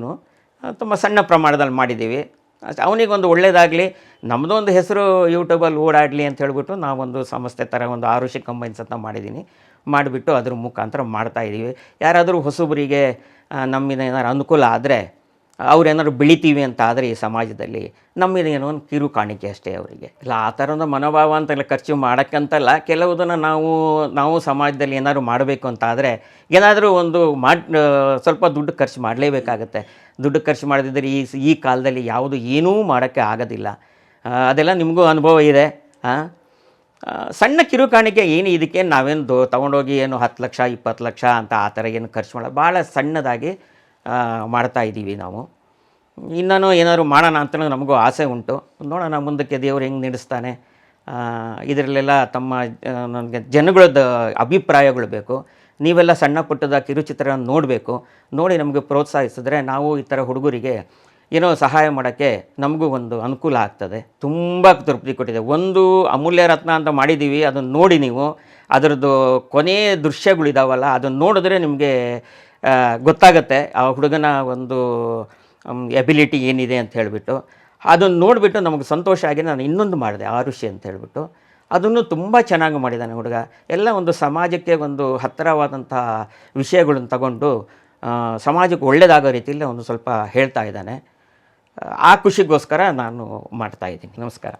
ತುಂಬ ಸಣ್ಣ ಪ್ರಮಾಣದಲ್ಲಿ ಮಾಡಿದ್ದೀವಿ. ಅವನಿಗೊಂದು ಒಳ್ಳೇದಾಗಲಿ ನಮ್ಮದೊಂದು ಹೆಸರು ಯೂಟ್ಯೂಬಲ್ಲಿ ಓಡಾಡಲಿ ಅಂತ ಹೇಳ್ಬಿಟ್ಟು ನಾವೊಂದು ಸಂಸ್ಥೆ ಥರ ಒಂದು ಆರುಷಿ ಕಂಬೈನ್ಸ್ ಅಂತ ಮಾಡಿದ್ದೀನಿ ಮಾಡಿಬಿಟ್ಟು ಅದ್ರ ಮುಖಾಂತರ ಮಾಡ್ತಾಯಿದ್ದೀವಿ ಯಾರಾದರೂ ಹೊಸಬರಿಗೆ ನಮ್ಮಿಂದ ಏನಾರು ಅನುಕೂಲ ಆದರೆ ಅವ್ರೇನಾದ್ರು ಬೆಳಿತೀವಿ ಅಂತ ಆದರೆ ಈ ಸಮಾಜದಲ್ಲಿ ನಮ್ಮಿಂದ ಏನೋ ಒಂದು ಕಿರು ಕಾಣಿಕೆ ಅಷ್ಟೇ ಅವರಿಗೆ. ಇಲ್ಲ ಆ ಥರದ ಮನೋಭಾವ ಅಂತೆಲ್ಲ ಖರ್ಚು ಮಾಡೋಕ್ಕಂತಲ್ಲ ಕೆಲವುದನ್ನು ನಾವು ನಾವು ಸಮಾಜದಲ್ಲಿ ಏನಾದ್ರು ಮಾಡಬೇಕು ಅಂತ ಆದರೆ ಏನಾದರೂ ಒಂದು ಮಾಡಿ ಸ್ವಲ್ಪ ದುಡ್ಡು ಖರ್ಚು ಮಾಡಲೇಬೇಕಾಗತ್ತೆ. ದುಡ್ಡು ಖರ್ಚು ಮಾಡದಿದ್ದರೆ ಈ ಈ ಕಾಲದಲ್ಲಿ ಯಾವುದು ಏನೂ ಮಾಡೋಕ್ಕೆ ಆಗೋದಿಲ್ಲ. ಅದೆಲ್ಲ ನಿಮಗೂ ಅನುಭವ ಇದೆ? ಆ, ಸಣ್ಣ ಕಿರು ಕಾಣಿಕೆ ಏನು ಇದಕ್ಕೆ ನಾವೇನು ದೊ ತೊಗೊಂಡೋಗಿ ಏನು ಹತ್ತು ಲಕ್ಷ ಇಪ್ಪತ್ತು ಲಕ್ಷ ಅಂತ ಆ ಥರ ಏನು ಖರ್ಚು ಮಾಡೋದು ಭಾಳ ಸಣ್ಣದಾಗಿ ಮಾಡ್ತಾ ಇದ್ದೀವಿ ನಾವು. ಇನ್ನೂ ಏನಾದರೂ ಮಾಡೋಣ ಅಂತಲೂ ನಮಗೂ ಆಸೆ ಉಂಟು. ನೋಡೋಣ ಮುಂದಕ್ಕೆ ದೇವರು ಹೆಂಗೆ ನಡೆಸ್ತಾನೆ. ಇದರಲ್ಲೆಲ್ಲ ತಮ್ಮ ನನಗೆ ಜನಗಳದ್ದು ಅಭಿಪ್ರಾಯಗಳು ಬೇಕು. ನೀವೆಲ್ಲ ಸಣ್ಣ ಪುಟ್ಟದ ಕಿರುಚಿತ್ರ ನೋಡಬೇಕು. ನೋಡಿ ನಮಗೆ ಪ್ರೋತ್ಸಾಹಿಸಿದ್ರೆ ನಾವು ಈ ಥರ ಹುಡುಗರಿಗೆ ಏನೋ ಸಹಾಯ ಮಾಡೋಕ್ಕೆ ನಮಗೂ ಒಂದು ಅನುಕೂಲ ಆಗ್ತದೆ. ತುಂಬ ತೃಪ್ತಿ ಕೊಟ್ಟಿದೆ. ಒಂದು ಅಮೂಲ್ಯ ರತ್ನ ಅಂತ ಮಾಡಿದ್ದೀವಿ, ಅದನ್ನು ನೋಡಿ ನೀವು. ಅದರದ್ದು ಕೊನೆಯ ದೃಶ್ಯಗಳಿದಾವಲ್ಲ, ಅದನ್ನು ನೋಡಿದ್ರೆ ನಿಮಗೆ ಗೊತ್ತಾಗತ್ತೆ. ಆ ಹುಡುಗನ ಒಂದು ಎಬಿಲಿಟಿ ಏನಿದೆ ಅಂತ ಹೇಳಿಬಿಟ್ಟು. ಅದನ್ನು ನೋಡಿಬಿಟ್ಟು ನಮಗೆ ಸಂತೋಷ ಆಗಿ ನಾನು ಇನ್ನೊಂದು ಮಾಡಿದೆ, ಆರುಷಿ ಅಂತ ಹೇಳಿಬಿಟ್ಟು. ಅದನ್ನು ತುಂಬ ಚೆನ್ನಾಗಿ ಮಾಡಿದ್ದಾನೆ ಹುಡುಗ. ಎಲ್ಲ ಒಂದು ಸಮಾಜಕ್ಕೆ ಒಂದು ಹತ್ತಿರವಾದಂಥ ವಿಷಯಗಳನ್ನು ತಗೊಂಡು ಸಮಾಜಕ್ಕೆ ಒಳ್ಳೆಯದಾಗೋ ರೀತಿಯಲ್ಲಿ ಒಂದು ಸ್ವಲ್ಪ ಹೇಳ್ತಾ ಇದ್ದಾನೆ. ಆ ಖುಷಿಗೋಸ್ಕರ ನಾನು ಮಾಡ್ತಾ ಇದ್ದೀನಿ. ನಮಸ್ಕಾರ.